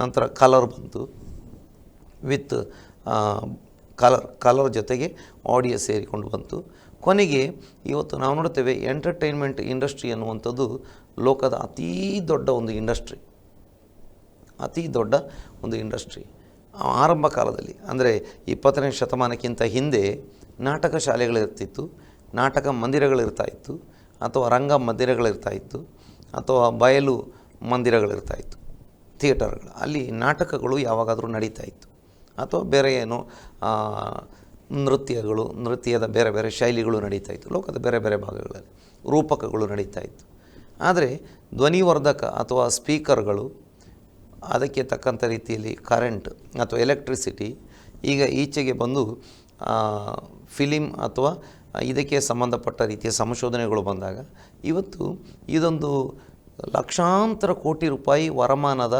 ನಂತರ ಕಲರ್ ಬಂತು. ವಿತ್ ಕಲರ್ ಕಲರ್ ಜೊತೆಗೆ ಆಡಿಯೋ ಸೇರಿಕೊಂಡು ಬಂತು. ಕೊನೆಗೆ ಇವತ್ತು ನಾವು ನೋಡ್ತೇವೆ ಎಂಟರ್ಟೈನ್ಮೆಂಟ್ ಇಂಡಸ್ಟ್ರಿ ಅನ್ನುವಂಥದ್ದು ಲೋಕದ ಅತೀ ದೊಡ್ಡ ಒಂದು ಇಂಡಸ್ಟ್ರಿ ಅತಿ ದೊಡ್ಡ ಒಂದು ಇಂಡಸ್ಟ್ರಿ ಆರಂಭ ಕಾಲದಲ್ಲಿ, ಅಂದರೆ ಇಪ್ಪತ್ತನೇ ಶತಮಾನಕ್ಕಿಂತ ಹಿಂದೆ ನಾಟಕ ಶಾಲೆಗಳಿರ್ತಿತ್ತು, ನಾಟಕ ಮಂದಿರಗಳಿರ್ತಾ ಇತ್ತು, ಅಥವಾ ರಂಗ ಮಂದಿರಗಳಿರ್ತಾ ಇತ್ತು. ಅಥವಾ ಬಯಲು ಮಂದಿರಗಳಿರ್ತಾ ಇತ್ತು ಥಿಯೇಟರ್ಗಳು. ಅಲ್ಲಿ ನಾಟಕಗಳು ಯಾವಾಗಾದರೂ ನಡೀತಾ ಇತ್ತು ಅಥವಾ ಬೇರೆ ಏನು ನೃತ್ಯಗಳು, ನೃತ್ಯದ ಬೇರೆ ಬೇರೆ ಶೈಲಿಗಳು ನಡೀತಾ ಇತ್ತು ಲೋಕದ ಬೇರೆ ಬೇರೆ ಭಾಗಗಳಲ್ಲಿ ರೂಪಕಗಳು ನಡೀತಾ ಇತ್ತು ಆದರೆ ಧ್ವನಿವರ್ಧಕ ಅಥವಾ ಸ್ಪೀಕರ್ಗಳು, ಅದಕ್ಕೆ ತಕ್ಕಂಥ ರೀತಿಯಲ್ಲಿ ಕರೆಂಟ್ ಅಥವಾ ಎಲೆಕ್ಟ್ರಿಸಿಟಿ ಈಗ ಈಚೆಗೆ ಬಂದು ಫಿಲಿಮ್ ಅಥವಾ ಇದಕ್ಕೆ ಸಂಬಂಧಪಟ್ಟ ರೀತಿಯ ಸಂಶೋಧನೆಗಳು ಬಂದಾಗ ಇವತ್ತು ಇದೊಂದು ಲಕ್ಷಾಂತರ ಕೋಟಿ ರೂಪಾಯಿ ವರಮಾನದ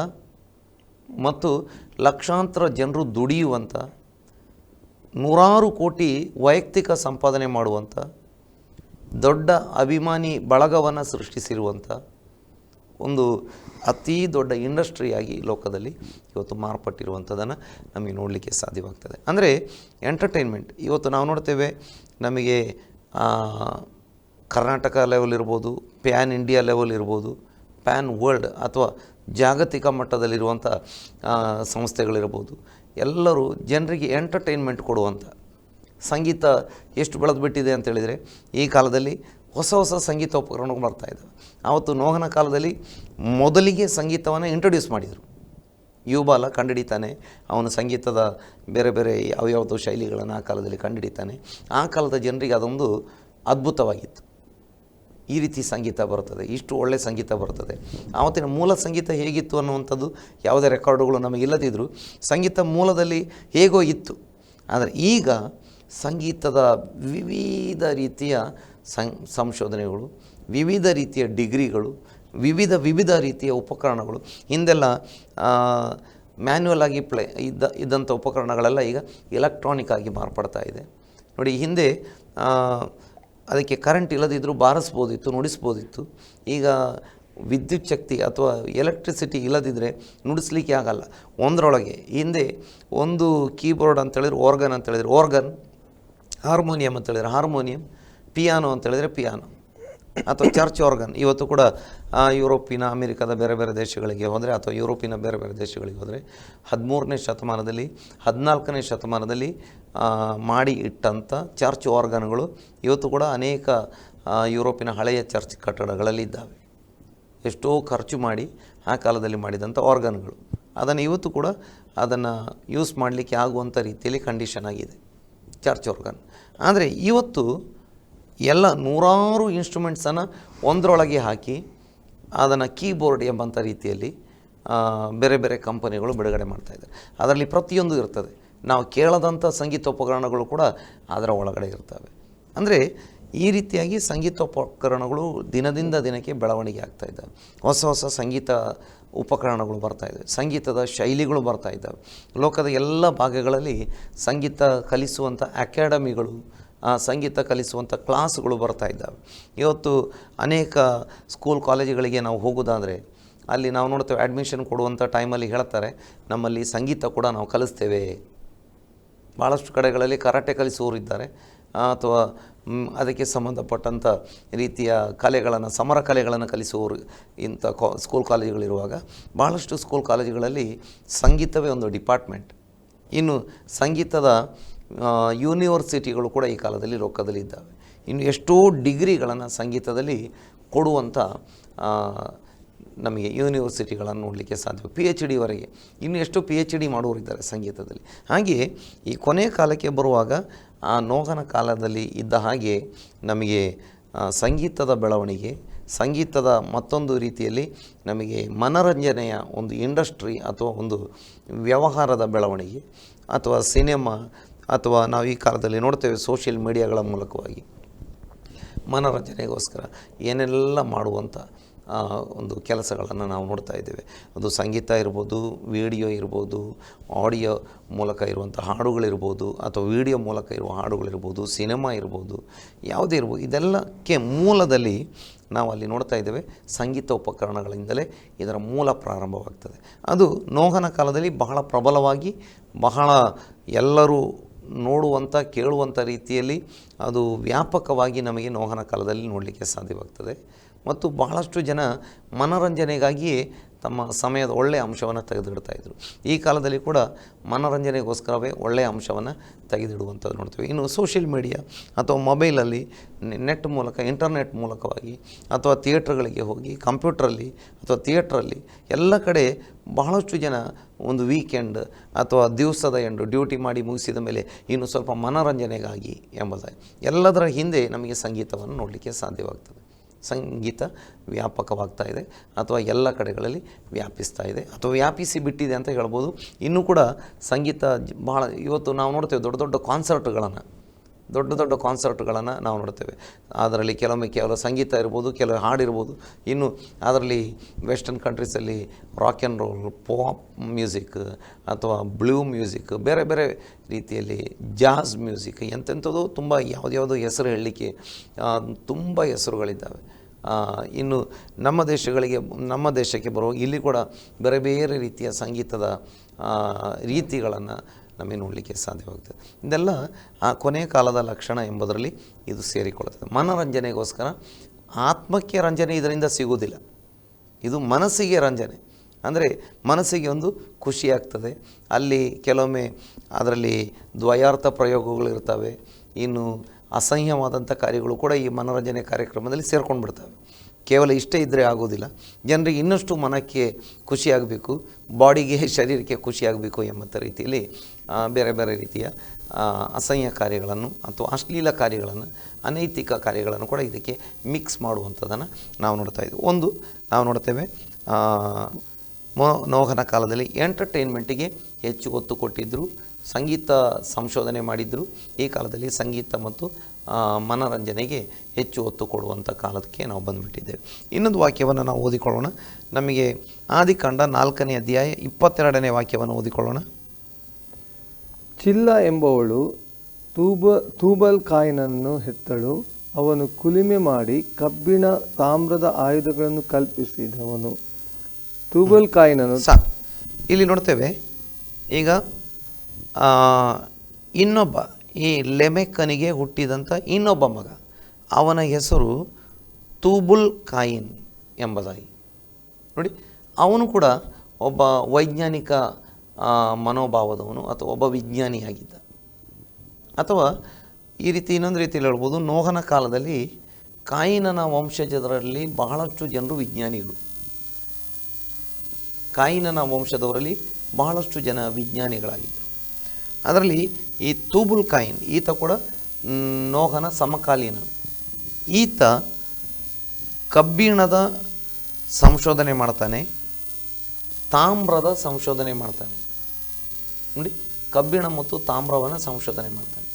ಮತ್ತು ಲಕ್ಷಾಂತರ ಜನರು ದುಡಿಯುವಂಥ, ನೂರಾರು ಕೋಟಿ ವೈಯಕ್ತಿಕ ಸಂಪಾದನೆ ಮಾಡುವಂಥ, ದೊಡ್ಡ ಅಭಿಮಾನಿ ಬಳಗವನ್ನು ಸೃಷ್ಟಿಸಿರುವಂಥ ಒಂದು ಅತೀ ದೊಡ್ಡ ಇಂಡಸ್ಟ್ರಿಯಾಗಿ ಲೋಕದಲ್ಲಿ ಇವತ್ತು ಮಾರ್ಪಟ್ಟಿರುವಂಥದ್ದನ್ನು ನಮಗೆ ನೋಡಲಿಕ್ಕೆ ಸಾಧ್ಯವಾಗ್ತದೆ. ಅಂದರೆ ಎಂಟರ್ಟೈನ್ಮೆಂಟ್, ಇವತ್ತು ನಾವು ನೋಡ್ತೇವೆ ನಮಗೆ ಕರ್ನಾಟಕ ಲೆವೆಲ್ ಇರ್ಬೋದು ಪ್ಯಾನ್ ಇಂಡಿಯಾ ಲೆವೆಲ್ ಇರ್ಬೋದು ಪ್ಯಾನ್ ವರ್ಲ್ಡ್ ಅಥವಾ ಜಾಗತಿಕ ಮಟ್ಟದಲ್ಲಿರುವಂಥ ಸಂಸ್ಥೆಗಳಿರ್ಬೋದು. ಎಲ್ಲರೂ ಜನರಿಗೆ ಎಂಟರ್ಟೈನ್ಮೆಂಟ್ ಕೊಡುವಂಥ, ಸಂಗೀತ ಎಷ್ಟು ಬೆಳೆದು ಬಿಟ್ಟಿದೆ ಅಂತೇಳಿದರೆ ಈ ಕಾಲದಲ್ಲಿ ಹೊಸ ಹೊಸ ಸಂಗೀತ ಉಪಕರಣಗಳು ಬರ್ತಾಯಿದ್ದಾವೆ ಆವತ್ತು ನೋಹನ ಕಾಲದಲ್ಲಿ ಮೊದಲಿಗೆ ಸಂಗೀತವನ್ನು ಇಂಟ್ರೊಡ್ಯೂಸ್ ಮಾಡಿದರು. ಯುಬಾಲ ಕಂಡುಹಿಡಿತಾನೆ. ಅವನು ಸಂಗೀತದ ಬೇರೆ ಬೇರೆ ಯಾವ್ಯಾವುದೋ ಶೈಲಿಗಳನ್ನು ಆ ಕಾಲದಲ್ಲಿ ಕಂಡುಹಿಡಿತಾನೆ. ಆ ಕಾಲದ ಜನರಿಗೆ ಅದೊಂದು ಅದ್ಭುತವಾಗಿತ್ತು. ಈ ರೀತಿ ಸಂಗೀತ ಬರುತ್ತದೆ. ಇಷ್ಟು ಒಳ್ಳೆಯ ಸಂಗೀತ ಬರುತ್ತದೆ. ಆವತ್ತಿನ ಮೂಲ ಸಂಗೀತ ಹೇಗಿತ್ತು ಅನ್ನುವಂಥದ್ದು ಯಾವುದೇ ರೆಕಾರ್ಡುಗಳು ನಮಗಿಲ್ಲದಿದ್ದರೂ ಸಂಗೀತ ಮೂಲದಲ್ಲಿ ಹೇಗೋ ಇತ್ತು. ಆದರೆ ಈಗ ಸಂಗೀತದ ವಿವಿಧ ರೀತಿಯ ಸಂಶೋಧನೆಗಳು, ವಿವಿಧ ರೀತಿಯ ಡಿಗ್ರಿಗಳು ವಿವಿಧ ವಿವಿಧ ರೀತಿಯ ಉಪಕರಣಗಳು. ಹಿಂದೆಲ್ಲ ಮ್ಯಾನ್ಯುವಲ್ ಆಗಿ ಪ್ಲೇ ಇದ್ದ, ಇದ್ದಂಥ ಉಪಕರಣಗಳೆಲ್ಲ ಈಗ ಎಲೆಕ್ಟ್ರಾನಿಕ್ ಆಗಿ ಮಾರ್ಪಡ್ತಾ ಇದೆ. ನೋಡಿ, ಹಿಂದೆ ಅದಕ್ಕೆ ಕರೆಂಟ್ ಇಲ್ಲದಿದ್ದರೂ ಬಾರಿಸ್ಬೋದಿತ್ತು, ನುಡಿಸ್ಬೋದಿತ್ತು. ಈಗ ವಿದ್ಯುತ್ ಶಕ್ತಿ ಅಥವಾ ಎಲೆಕ್ಟ್ರಿಸಿಟಿ ಇಲ್ಲದಿದ್ದರೆ ನುಡಿಸ್ಲಿಕ್ಕೆ ಆಗಲ್ಲ. ಒಂದರೊಳಗೆ, ಹಿಂದೆ ಒಂದು ಕೀಬೋರ್ಡ್ ಅಂತೇಳಿದ್ರೆ ಆರ್ಗನ್ ಅಂತೇಳಿದ್ರೆ ಆರ್ಗನ್ ಹಾರ್ಮೋನಿಯಂ ಅಂತೇಳಿದರೆ ಹಾರ್ಮೋನಿಯಂ ಪಿಯಾನೋ ಅಂತೇಳಿದರೆ ಪಿಯಾನೋ ಅಥವಾ ಚರ್ಚ್ ಆರ್ಗನ್ ಇವತ್ತು ಕೂಡ ಯುರೋಪಿನ, ಅಮೇರಿಕಾದ ಬೇರೆ ಬೇರೆ ದೇಶಗಳಿಗೆ ಹೋದರೆ, ಅಥವಾ ಯುರೋಪಿನ ಬೇರೆ ಬೇರೆ ದೇಶಗಳಿಗೆ ಹೋದರೆ, ಹದಿಮೂರನೇ ಶತಮಾನದಲ್ಲಿ, ಹದಿನಾಲ್ಕನೇ ಶತಮಾನದಲ್ಲಿ ಮಾಡಿ ಇಟ್ಟಂಥ ಚರ್ಚ್ ಆರ್ಗನ್ಗಳು ಇವತ್ತು ಕೂಡ ಅನೇಕ ಯುರೋಪಿನ ಹಳೆಯ ಚರ್ಚ್ ಕಟ್ಟಡಗಳಲ್ಲಿ ಇದ್ದಾವೆ. ಎಷ್ಟೋ ಖರ್ಚು ಮಾಡಿ ಆ ಕಾಲದಲ್ಲಿ ಮಾಡಿದಂಥ ಆರ್ಗನ್ಗಳು ಅದನ್ನು ಇವತ್ತು ಕೂಡ ಅದನ್ನು ಯೂಸ್ ಮಾಡಲಿಕ್ಕೆ ಆಗುವಂಥ ರೀತಿಯಲ್ಲಿ ಕಂಡೀಷನ್ ಆಗಿದೆ. ಚರ್ಚ್ ಆರ್ಗನ್ ಆದರೆ ಇವತ್ತು ಎಲ್ಲ ನೂರಾರು ಇನ್ಸ್ಟ್ರೂಮೆಂಟ್ಸನ್ನು ಒಂದರೊಳಗೆ ಹಾಕಿ ಅದನ್ನು ಕೀಬೋರ್ಡ್ ಎಂಬಂಥ ರೀತಿಯಲ್ಲಿ ಬೇರೆ ಬೇರೆ ಕಂಪನಿಗಳು ಬಿಡುಗಡೆ ಮಾಡ್ತಾ ಇದ್ದಾರೆ. ಅದರಲ್ಲಿ ಪ್ರತಿಯೊಂದು ಇರ್ತದೆ. ನಾವು ಕೇಳದಂಥ ಸಂಗೀತೋಪಕರಣಗಳು ಕೂಡ ಅದರ ಒಳಗಡೆ ಇರ್ತವೆ. ಅಂದರೆ ಈ ರೀತಿಯಾಗಿ ಸಂಗೀತೋಪಕರಣಗಳು ದಿನದಿಂದ ದಿನಕ್ಕೆ ಬೆಳವಣಿಗೆ ಆಗ್ತಾ ಇದ್ದಾವೆ. ಹೊಸ ಹೊಸ ಸಂಗೀತ ಉಪಕರಣಗಳು ಬರ್ತಾ ಇದ್ದಾವೆ. ಸಂಗೀತದ ಶೈಲಿಗಳು ಬರ್ತಾ ಇದ್ದಾವೆ. ಲೋಕದ ಎಲ್ಲ ಭಾಗಗಳಲ್ಲಿ ಸಂಗೀತ ಕಲಿಸುವಂಥ ಅಕಾಡೆಮಿಗಳು ಸಂಗೀತ ಕಲಿಸುವಂಥ ಕ್ಲಾಸ್ಗಳು ಬರ್ತಾ ಇದ್ದಾವೆ. ಇವತ್ತು ಅನೇಕ ಸ್ಕೂಲ್ ಕಾಲೇಜುಗಳಿಗೆ ನಾವು ಹೋಗೋದಾದರೆ ಅಲ್ಲಿ ನಾವು ನೋಡ್ತೇವೆ ಅಡ್ಮಿಷನ್ ಕೊಡುವಂಥ ಟೈಮಲ್ಲಿ ಹೇಳ್ತಾರೆ, ನಮ್ಮಲ್ಲಿ ಸಂಗೀತ ಕೂಡ ನಾವು ಕಲಿಸ್ತೇವೆ. ಭಾಳಷ್ಟು ಕಡೆಗಳಲ್ಲಿ ಕರಾಟೆ ಕಲಿಸುವವರು ಇದ್ದಾರೆ. ಅಥವಾ ಅದಕ್ಕೆ ಸಂಬಂಧಪಟ್ಟಂಥ ರೀತಿಯ ಕಲೆಗಳನ್ನು, ಸಮರ ಕಲೆಗಳನ್ನು ಕಲಿಸುವವರು ಇಂಥ ಕಾ, ಸ್ಕೂಲ್ ಕಾಲೇಜುಗಳಿರುವಾಗ ಭಾಳಷ್ಟು ಸ್ಕೂಲ್ ಕಾಲೇಜುಗಳಲ್ಲಿ ಸಂಗೀತವೇ ಒಂದು ಡಿಪಾರ್ಟ್ಮೆಂಟ್ ಇನ್ನು ಸಂಗೀತದ ಯೂನಿವರ್ಸಿಟಿಗಳು ಕೂಡ ಈ ಕಾಲದಲ್ಲಿ ರೊಕ್ಕದಲ್ಲಿ ಇದ್ದಾವೆ. ಇನ್ನು ಎಷ್ಟೋ ಡಿಗ್ರಿಗಳನ್ನು ಸಂಗೀತದಲ್ಲಿ ಕೊಡುವಂಥ ನಮಗೆ ಯೂನಿವರ್ಸಿಟಿಗಳನ್ನು ನೋಡಲಿಕ್ಕೆ ಸಾಧ್ಯ ಪಿ ಎಚ್ ಡಿವರೆಗೆ ಇನ್ನು ಎಷ್ಟು ಪಿ ಎಚ್ ಡಿ ಮಾಡುವವರಿದ್ದಾರೆ ಸಂಗೀತದಲ್ಲಿ. ಹಾಗೆಯೇ ಈ ಕೊನೆಯ ಕಾಲಕ್ಕೆ ಬರುವಾಗ ಆ ನೋಗನ ಕಾಲದಲ್ಲಿ ಇದ್ದ ಹಾಗೆ ನಮಗೆ ಸಂಗೀತದ ಬೆಳವಣಿಗೆ, ಸಂಗೀತದ ಮತ್ತೊಂದು ರೀತಿಯಲ್ಲಿ ನಮಗೆ ಮನರಂಜನೆಯ ಒಂದು ಇಂಡಸ್ಟ್ರಿ ಅಥವಾ ಒಂದು ವ್ಯವಹಾರದ ಬೆಳವಣಿಗೆ ಅಥವಾ ಸಿನೆಮಾ ಅಥವಾ ನಾವು ಈ ಕಾಲದಲ್ಲಿ ನೋಡ್ತೇವೆ ಸೋಷಿಯಲ್ ಮೀಡಿಯಾಗಳ ಮೂಲಕವಾಗಿ. ಮನೋರಂಜನೆಗೋಸ್ಕರ ಏನೆಲ್ಲ ಮಾಡುವಂಥ ಒಂದು ಕೆಲಸಗಳನ್ನು ನಾವು ನೋಡ್ತಾ ಇದ್ದೇವೆ. ಅದು ಸಂಗೀತ ಇರ್ಬೋದು ವಿಡಿಯೋ ಇರ್ಬೋದು ಆಡಿಯೋ ಮೂಲಕ ಇರುವಂಥ ಹಾಡುಗಳಿರ್ಬೋದು, ಅಥವಾ ವಿಡಿಯೋ ಮೂಲಕ ಇರುವ ಹಾಡುಗಳಿರ್ಬೋದು ಸಿನಿಮಾ ಇರ್ಬೋದು, ಯಾವುದೇ ಇರ್ಬೋದು, ಇದೆಲ್ಲಕ್ಕೆ ಮೂಲದಲ್ಲಿ ನಾವು ಅಲ್ಲಿ ನೋಡ್ತಾ ಇದ್ದೇವೆ. ಸಂಗೀತ ಉಪಕರಣಗಳಿಂದಲೇ ಇದರ ಮೂಲ ಪ್ರಾರಂಭವಾಗ್ತದೆ. ಅದು ನೋಹನ ಕಾಲದಲ್ಲಿ ಬಹಳ ಪ್ರಬಲವಾಗಿ ಬಹಳ ಎಲ್ಲರೂ ನೋಡುವಂಥ ಕೇಳುವಂಥ ರೀತಿಯಲ್ಲಿ ಅದು ವ್ಯಾಪಕವಾಗಿ ನಮಗೆ ನೋಹನ ಕಾಲದಲ್ಲಿ ನೋಡಲಿಕ್ಕೆ ಸಾಧ್ಯವಾಗ್ತದೆ. ಮತ್ತು ಬಹಳಷ್ಟು ಜನ ಮನೋರಂಜನೆಗಾಗಿಯೇ ತಮ್ಮ ಸಮಯದ ಒಳ್ಳೆಯ ಅಂಶವನ್ನು ತೆಗೆದಿಡ್ತಾ ಇದ್ದರು ಈ ಕಾಲದಲ್ಲಿ ಕೂಡ ಮನೋರಂಜನೆಗೋಸ್ಕರವೇ ಒಳ್ಳೆಯ ಅಂಶವನ್ನು ತೆಗೆದಿಡುವಂಥದ್ದು ನೋಡ್ತೀವಿ. ಇನ್ನು ಸೋಷಿಯಲ್ ಮೀಡಿಯಾ ಅಥವಾ ಮೊಬೈಲಲ್ಲಿ ನೆಟ್ ಮೂಲಕ, ಇಂಟರ್ನೆಟ್ ಮೂಲಕವಾಗಿ ಅಥವಾ ಥಿಯೇಟ್ರ್ಗಳಿಗೆ ಹೋಗಿ, ಕಂಪ್ಯೂಟ್ರಲ್ಲಿ ಅಥವಾ ಥಿಯೇಟ್ರಲ್ಲಿ ಎಲ್ಲ ಕಡೆ ಬಹಳಷ್ಟು ಜನ ಒಂದು ವೀಕೆಂಡ್ ಅಥವಾ ದಿವಸದ ಎಂಡು ಡ್ಯೂಟಿ ಮಾಡಿ ಮುಗಿಸಿದ ಮೇಲೆ ಇನ್ನು ಸ್ವಲ್ಪ ಮನೋರಂಜನೆಗಾಗಿ ಎಂಬುದಾಗಿ. ಎಲ್ಲದರ ಹಿಂದೆ ನಮಗೆ ಸಂಗೀತವನ್ನು ನೋಡಲಿಕ್ಕೆ ಸಾಧ್ಯವಾಗ್ತದೆ. ಸಂಗೀತ ವ್ಯಾಪಕವಾಗ್ತಾ ಇದೆ ಅಥವಾ ಎಲ್ಲ ಕಡೆಗಳಲ್ಲಿ ವ್ಯಾಪಿಸ್ತಾ ಇದೆ ಅಥವಾ ವ್ಯಾಪಿಸಿ ಬಿಟ್ಟಿದೆ ಅಂತ ಹೇಳ್ಬೋದು. ಇನ್ನೂ ಕೂಡ ಸಂಗೀತ ಭಾಳ ಇವತ್ತು ನಾವು ನೋಡ್ತೇವೆ ದೊಡ್ಡ ದೊಡ್ಡ ಕಾನ್ಸರ್ಟ್ಗಳನ್ನು ದೊಡ್ಡ ದೊಡ್ಡ ಕಾನ್ಸರ್ಟ್ಗಳನ್ನು ನಾವು ನೋಡ್ತೇವೆ. ಅದರಲ್ಲಿ ಕೆಲವೊಮ್ಮೆ ಕೆಲವು ಸಂಗೀತ ಇರ್ಬೋದು, ಕೆಲವು ಹಾಡಿರ್ಬೋದು ಇನ್ನು ಅದರಲ್ಲಿ western ಕಂಟ್ರೀಸಲ್ಲಿ rock and roll pop music ಅಥವಾ ಬ್ಲೂ ಮ್ಯೂಸಿಕ್ ಬೇರೆ ಬೇರೆ ರೀತಿಯಲ್ಲಿ ಜಾಜ್ ಮ್ಯೂಸಿಕ್ ಎಂತೆಂಥದ್ದು ತುಂಬ ಯಾವುದ್ಯಾವುದೋ ಹೆಸರು ಹೇಳಲಿಕ್ಕೆ ತುಂಬ ಹೆಸರುಗಳಿದ್ದಾವೆ. ಇನ್ನು ನಮ್ಮ ದೇಶಗಳಿಗೆ, ನಮ್ಮ ದೇಶಕ್ಕೆ ಬರುವ, ಇಲ್ಲಿ ಕೂಡ ಬೇರೆ ಬೇರೆ ರೀತಿಯ ಸಂಗೀತದ ರೀತಿಗಳನ್ನು ನಮಗೆ ನೋಡಲಿಕ್ಕೆ ಸಾಧ್ಯವಾಗ್ತದೆ. ಇದೆಲ್ಲ ಆ ಕೊನೆಯ ಕಾಲದ ಲಕ್ಷಣ ಎಂಬುದರಲ್ಲಿ ಇದು ಸೇರಿಕೊಳ್ಳುತ್ತದೆ. ಮನೋರಂಜನೆಗೋಸ್ಕರ ಆತ್ಮಕ್ಕೆ ರಂಜನೆ ಇದರಿಂದ ಸಿಗುವುದಿಲ್ಲ. ಇದು ಮನಸ್ಸಿಗೆ ರಂಜನೆ. ಅಂದರೆ ಮನಸ್ಸಿಗೆ ಒಂದು ಖುಷಿಯಾಗ್ತದೆ ಅಲ್ಲಿ ಕೆಲವೊಮ್ಮೆ ಅದರಲ್ಲಿ ದ್ವಯಾರ್ಥ ಪ್ರಯೋಗಗಳು ಇರ್ತವೆ. ಇನ್ನು ಅಸಹ್ಯವಾದಂಥ ಕಾರ್ಯಗಳು ಕೂಡ ಈ ಮನೋರಂಜನೆ ಕಾರ್ಯಕ್ರಮದಲ್ಲಿ ಸೇರ್ಕೊಂಡು ಬಿಡ್ತವೆ ಕೇವಲ ಇಷ್ಟೇ ಇದ್ದರೆ ಆಗೋದಿಲ್ಲ ಜನರಿಗೆ ಇನ್ನಷ್ಟು ಮನಕ್ಕೆ ಖುಷಿಯಾಗಬೇಕು ಬಾಡಿಗೆ ಶರೀರಕ್ಕೆ ಖುಷಿಯಾಗಬೇಕು ಎಂಬಂಥ ರೀತಿಯಲ್ಲಿ ಬೇರೆ ಬೇರೆ ರೀತಿಯ ಅಸಹ್ಯ ಕಾರ್ಯಗಳನ್ನು ಅಥವಾ ಅಶ್ಲೀಲ ಕಾರ್ಯಗಳನ್ನು, ಅನೈತಿಕ ಕಾರ್ಯಗಳನ್ನು ಕೂಡ ಇದಕ್ಕೆ ಮಿಕ್ಸ್ ಮಾಡುವಂಥದ್ದನ್ನು ನಾವು ನೋಡ್ತಾ ಇದ್ದೀವಿ ಒಂದು, ನಾವು ನೋಡ್ತೇವೆ ಮೋ ನೋಹನ ಕಾಲದಲ್ಲಿ ಎಂಟರ್ಟೈನ್ಮೆಂಟಿಗೆ ಹೆಚ್ಚು ಒತ್ತು ಕೊಟ್ಟಿದ್ದರು ಸಂಗೀತ ಸಂಶೋಧನೆ ಮಾಡಿದ್ದರು ಈ ಕಾಲದಲ್ಲಿ ಸಂಗೀತ ಮತ್ತು ಮನರಂಜನೆಗೆ ಹೆಚ್ಚು ಒತ್ತು ಕೊಡುವಂಥ ಕಾಲಕ್ಕೆ ನಾವು ಬಂದುಬಿಟ್ಟಿದ್ದೇವೆ. ಇನ್ನೊಂದು ವಾಕ್ಯವನ್ನು ನಾವು ಓದಿಕೊಳ್ಳೋಣ. ನಮಗೆ ಆದಿಕಾಂಡ ನಾಲ್ಕನೇ ಅಧ್ಯಾಯ ಇಪ್ಪತ್ತೆರಡನೇ ವಾಕ್ಯವನ್ನು ಓದಿಕೊಳ್ಳೋಣ. ಚಿಲ್ಲ ಎಂಬವಳು ತೂಬ, ತೂಬಲ್ ಕಾಯಿನನ್ನು ಹೆತ್ತಳು. ಅವನು ಕುಲಿಮೆ ಮಾಡಿ ಕಬ್ಬಿಣ ತಾಮ್ರದ ಆಯುಧಗಳನ್ನು ಕಲ್ಪಿಸಿದವನು. ತೂಬಲ್ ಕಾಯಿನನು ಸಾಕು ಇಲ್ಲಿ ನೋಡ್ತೇವೆ. ಈಗ ಇನ್ನೊಬ್ಬ, ಈ ಲೆಮೆಕ್ಕನಿಗೆ ಹುಟ್ಟಿದಂಥ ಇನ್ನೊಬ್ಬ ಮಗ. ಅವನ ಹೆಸರು ತೂಬುಲ್ ಕಾಯಿನ್ ಎಂಬುದಾಗಿ. ನೋಡಿ, ಅವನು ಕೂಡ ಒಬ್ಬ ವೈಜ್ಞಾನಿಕ ಮನೋಭಾವದವನು ಅಥವಾ ಒಬ್ಬ ವಿಜ್ಞಾನಿಯಾಗಿದ್ದ. ಅಥವಾ ಈ ರೀತಿ ಇನ್ನೊಂದು ರೀತಿಯಲ್ಲಿ ಹೇಳ್ಬೋದು, ನೋಹನ ಕಾಲದಲ್ಲಿ ಕಾಯಿನನ ವಂಶಜರಲ್ಲಿ ಬಹಳಷ್ಟು ಜನರು ವಿಜ್ಞಾನಿಗಳು. ಕಾಯಿನನ ವಂಶದವರಲ್ಲಿ ಬಹಳಷ್ಟು ಜನ ವಿಜ್ಞಾನಿಗಳಾಗಿದ್ದರು. ಅದರಲ್ಲಿ ಈ ತೂಬುಲ್ ಕಾಯಿನ್, ಈತ ಕೂಡ ನೋಹನ ಸಮಕಾಲೀನ ಈತ ಕಬ್ಬಿಣದ ಸಂಶೋಧನೆ ಮಾಡ್ತಾನೆ ತಾಮ್ರದ ಸಂಶೋಧನೆ ಮಾಡ್ತಾನೆ. ನೋಡಿ, ಕಬ್ಬಿಣ ಮತ್ತು ತಾಮ್ರವನ್ನು ಸಂಶೋಧನೆ ಮಾಡ್ತಾನೆ.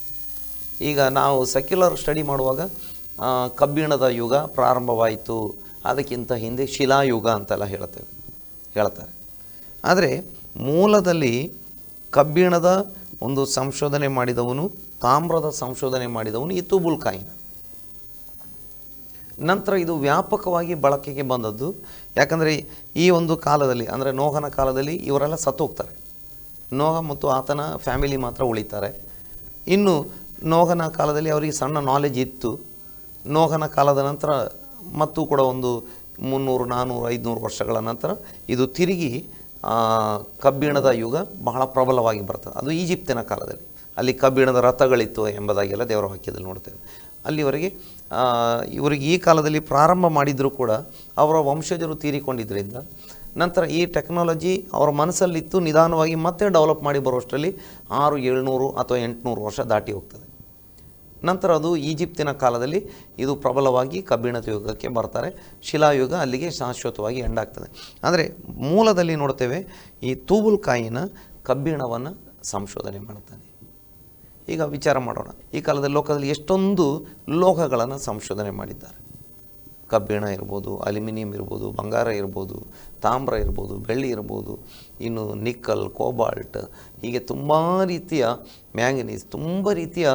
ಈಗ ನಾವು ಸೆಕ್ಯುಲರ್ ಸ್ಟಡಿ ಮಾಡುವಾಗ ಕಬ್ಬಿಣದ ಯುಗ ಪ್ರಾರಂಭವಾಯಿತು, ಅದಕ್ಕಿಂತ ಹಿಂದೆ ಶಿಲಾಯುಗ ಅಂತೆಲ್ಲ ಹೇಳ್ತೇವೆ ಹೇಳ್ತಾರೆ. ಆದರೆ, ಮೂಲದಲ್ಲಿ ಕಬ್ಬಿಣದ ಒಂದು ಸಂಶೋಧನೆ ಮಾಡಿದವನು, ತಾಮ್ರದ ಸಂಶೋಧನೆ ಮಾಡಿದವನು ಈ ತುಬುಲ್ ನಂತರ ಇದು ವ್ಯಾಪಕವಾಗಿ ಬಳಕೆಗೆ ಬಂದದ್ದು ಯಾಕಂದರೆ ಈ ಒಂದು ಕಾಲದಲ್ಲಿ, ಅಂದರೆ ನೋಹನ ಕಾಲದಲ್ಲಿ ಇವರೆಲ್ಲ ಸತ್ತು ಹೋಗ್ತಾರೆ. ನೋಹ ಮತ್ತು ಆತನ ಫ್ಯಾಮಿಲಿ ಮಾತ್ರ ಉಳಿತಾರೆ. ಇನ್ನು ನೋಹನ ಕಾಲದಲ್ಲಿ ಅವರಿಗೆ ಸಣ್ಣ ನಾಲೆಜ್ ಇತ್ತು. ನೋಹನ ಕಾಲದ ನಂತರ ಮತ್ತು ಕೂಡ ಒಂದು ಮುನ್ನೂರು ನಾನ್ನೂರು ಐದುನೂರು ವರ್ಷಗಳ ನಂತರ ಇದು ತಿರುಗಿ ಕಬ್ಬಿಣದ ಯುಗ ಬಹಳ ಪ್ರಬಲವಾಗಿ ಬರ್ತದೆ. ಅದು ಈಜಿಪ್ತಿನ ಕಾಲದಲ್ಲಿ. ಅಲ್ಲಿ ಕಬ್ಬಿಣದ ರಥಗಳಿತ್ತು ಎಂಬುದಾಗೆಲ್ಲ ದೇವರ ವಾಕ್ಯದಲ್ಲಿ ನೋಡ್ತೇವೆ. ಅಲ್ಲಿವರೆಗೆ ಇವರಿಗೆ ಈ ಕಾಲದಲ್ಲಿ ಪ್ರಾರಂಭ ಮಾಡಿದರೂ ಕೂಡ ಅವರ ವಂಶಜರು ತೀರಿಕೊಂಡಿದ್ದರಿಂದ ನಂತರ ಈ ಟೆಕ್ನಾಲಜಿ ಅವರ ಮನಸ್ಸಲ್ಲಿತ್ತು, ನಿಧಾನವಾಗಿ ಮತ್ತೆ ಡೆವಲಪ್ ಮಾಡಿ ಬರುವಷ್ಟರಲ್ಲಿ ಆರು, ಏಳ್ನೂರು ಅಥವಾ ಎಂಟುನೂರು ವರ್ಷ ದಾಟಿ ಹೋಗ್ತದೆ. ನಂತರ ಅದು ಈಜಿಪ್ತಿನ ಕಾಲದಲ್ಲಿ ಇದು ಪ್ರಬಲವಾಗಿ ಕಬ್ಬಿಣದ ಯುಗಕ್ಕೆ ಬರ್ತಾರೆ. ಶಿಲಾಯುಗ ಅಲ್ಲಿಗೆ ಶಾಶ್ವತವಾಗಿ ಎಂಡಾಗ್ತದೆ ಆದರೆ ಮೂಲದಲ್ಲಿ ನೋಡ್ತೇವೆ ಈ ತೂಬುಲ್ಕಾಯಿನ ಕಬ್ಬಿಣವನ್ನು ಸಂಶೋಧನೆ ಮಾಡ್ತಾನೆ. ಈಗ ವಿಚಾರ ಮಾಡೋಣ. ಈ ಕಾಲದಲ್ಲಿ ಲೋಕದಲ್ಲಿ ಎಷ್ಟೊಂದು ಲೋಹಗಳನ್ನು ಸಂಶೋಧನೆ ಮಾಡಿದ್ದಾರೆ. ಕಬ್ಬಿಣ ಇರ್ಬೋದು, ಅಲ್ಯೂಮಿನಿಯಂ ಇರ್ಬೋದು, ಬಂಗಾರ ಇರ್ಬೋದು, ತಾಮ್ರ ಇರ್ಬೋದು, ಬೆಳ್ಳಿ ಇರ್ಬೋದು, ಇನ್ನು ನಿಕ್ಕಲ್, ಕೋಬಾಲ್ಟ್, ಹೀಗೆ ತುಂಬ ರೀತಿಯ ಮ್ಯಾಂಗನೀಸ್, ತುಂಬ ರೀತಿಯ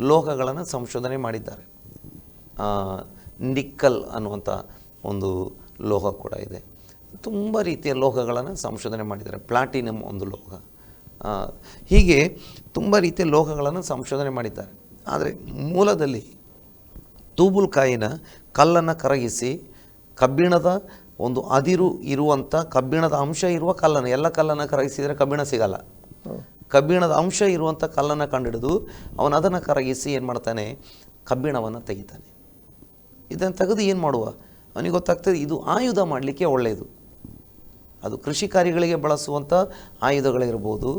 ಲೋಹಗಳನ್ನು ಸಂಶೋಧನೆ ಮಾಡಿದ್ದಾರೆ. ನಿಕ್ಕಲ್ ಅನ್ನುವಂಥ ಒಂದು ಲೋಹ ಕೂಡ ಇದೆ. ತುಂಬ ರೀತಿಯ ಲೋಹಗಳನ್ನು ಸಂಶೋಧನೆ ಮಾಡಿದ್ದಾರೆ. ಪ್ಲಾಟಿನಮ್ ಒಂದು ಲೋಹ. ಹೀಗೆ ತುಂಬ ರೀತಿಯ ಲೋಹಗಳನ್ನು ಸಂಶೋಧನೆ ಮಾಡಿದ್ದಾರೆ. ಆದರೆ ಮೂಲದಲ್ಲಿ ತೂಬುಲ್ಕಾಯಿನ ಕಲ್ಲನ್ನು ಕರಗಿಸಿ ಕಬ್ಬಿಣದ ಒಂದು ಅದಿರು ಇರುವಂಥ ಕಬ್ಬಿಣದ ಅಂಶ ಇರುವ ಕಲ್ಲನ್ನು, ಎಲ್ಲ ಕಲ್ಲನ್ನು ಕರಗಿಸಿದರೆ ಕಬ್ಬಿಣ ಸಿಗಲ್ಲ. ಕಬ್ಬಿಣದ ಅಂಶ ಇರುವಂಥ ಕಲ್ಲನ್ನು ಕಂಡುಹಿಡಿದು ಅವನು ಅದನ್ನು ಕರಗಿಸಿ ಏನು ಮಾಡ್ತಾನೆ? ಕಬ್ಬಿಣವನ್ನು ತೆಗಿತಾನೆ. ಇದನ್ನು ತೆಗೆದು ಏನು ಮಾಡುವ? ಅವನಿಗೆ ಗೊತ್ತಾಗ್ತದೆ ಇದು ಆಯುಧ ಮಾಡಲಿಕ್ಕೆ ಒಳ್ಳೆಯದು. ಅದು ಕೃಷಿ ಕಾರ್ಯಗಳಿಗೆ ಬಳಸುವಂಥ ಆಯುಧಗಳಿರ್ಬೋದು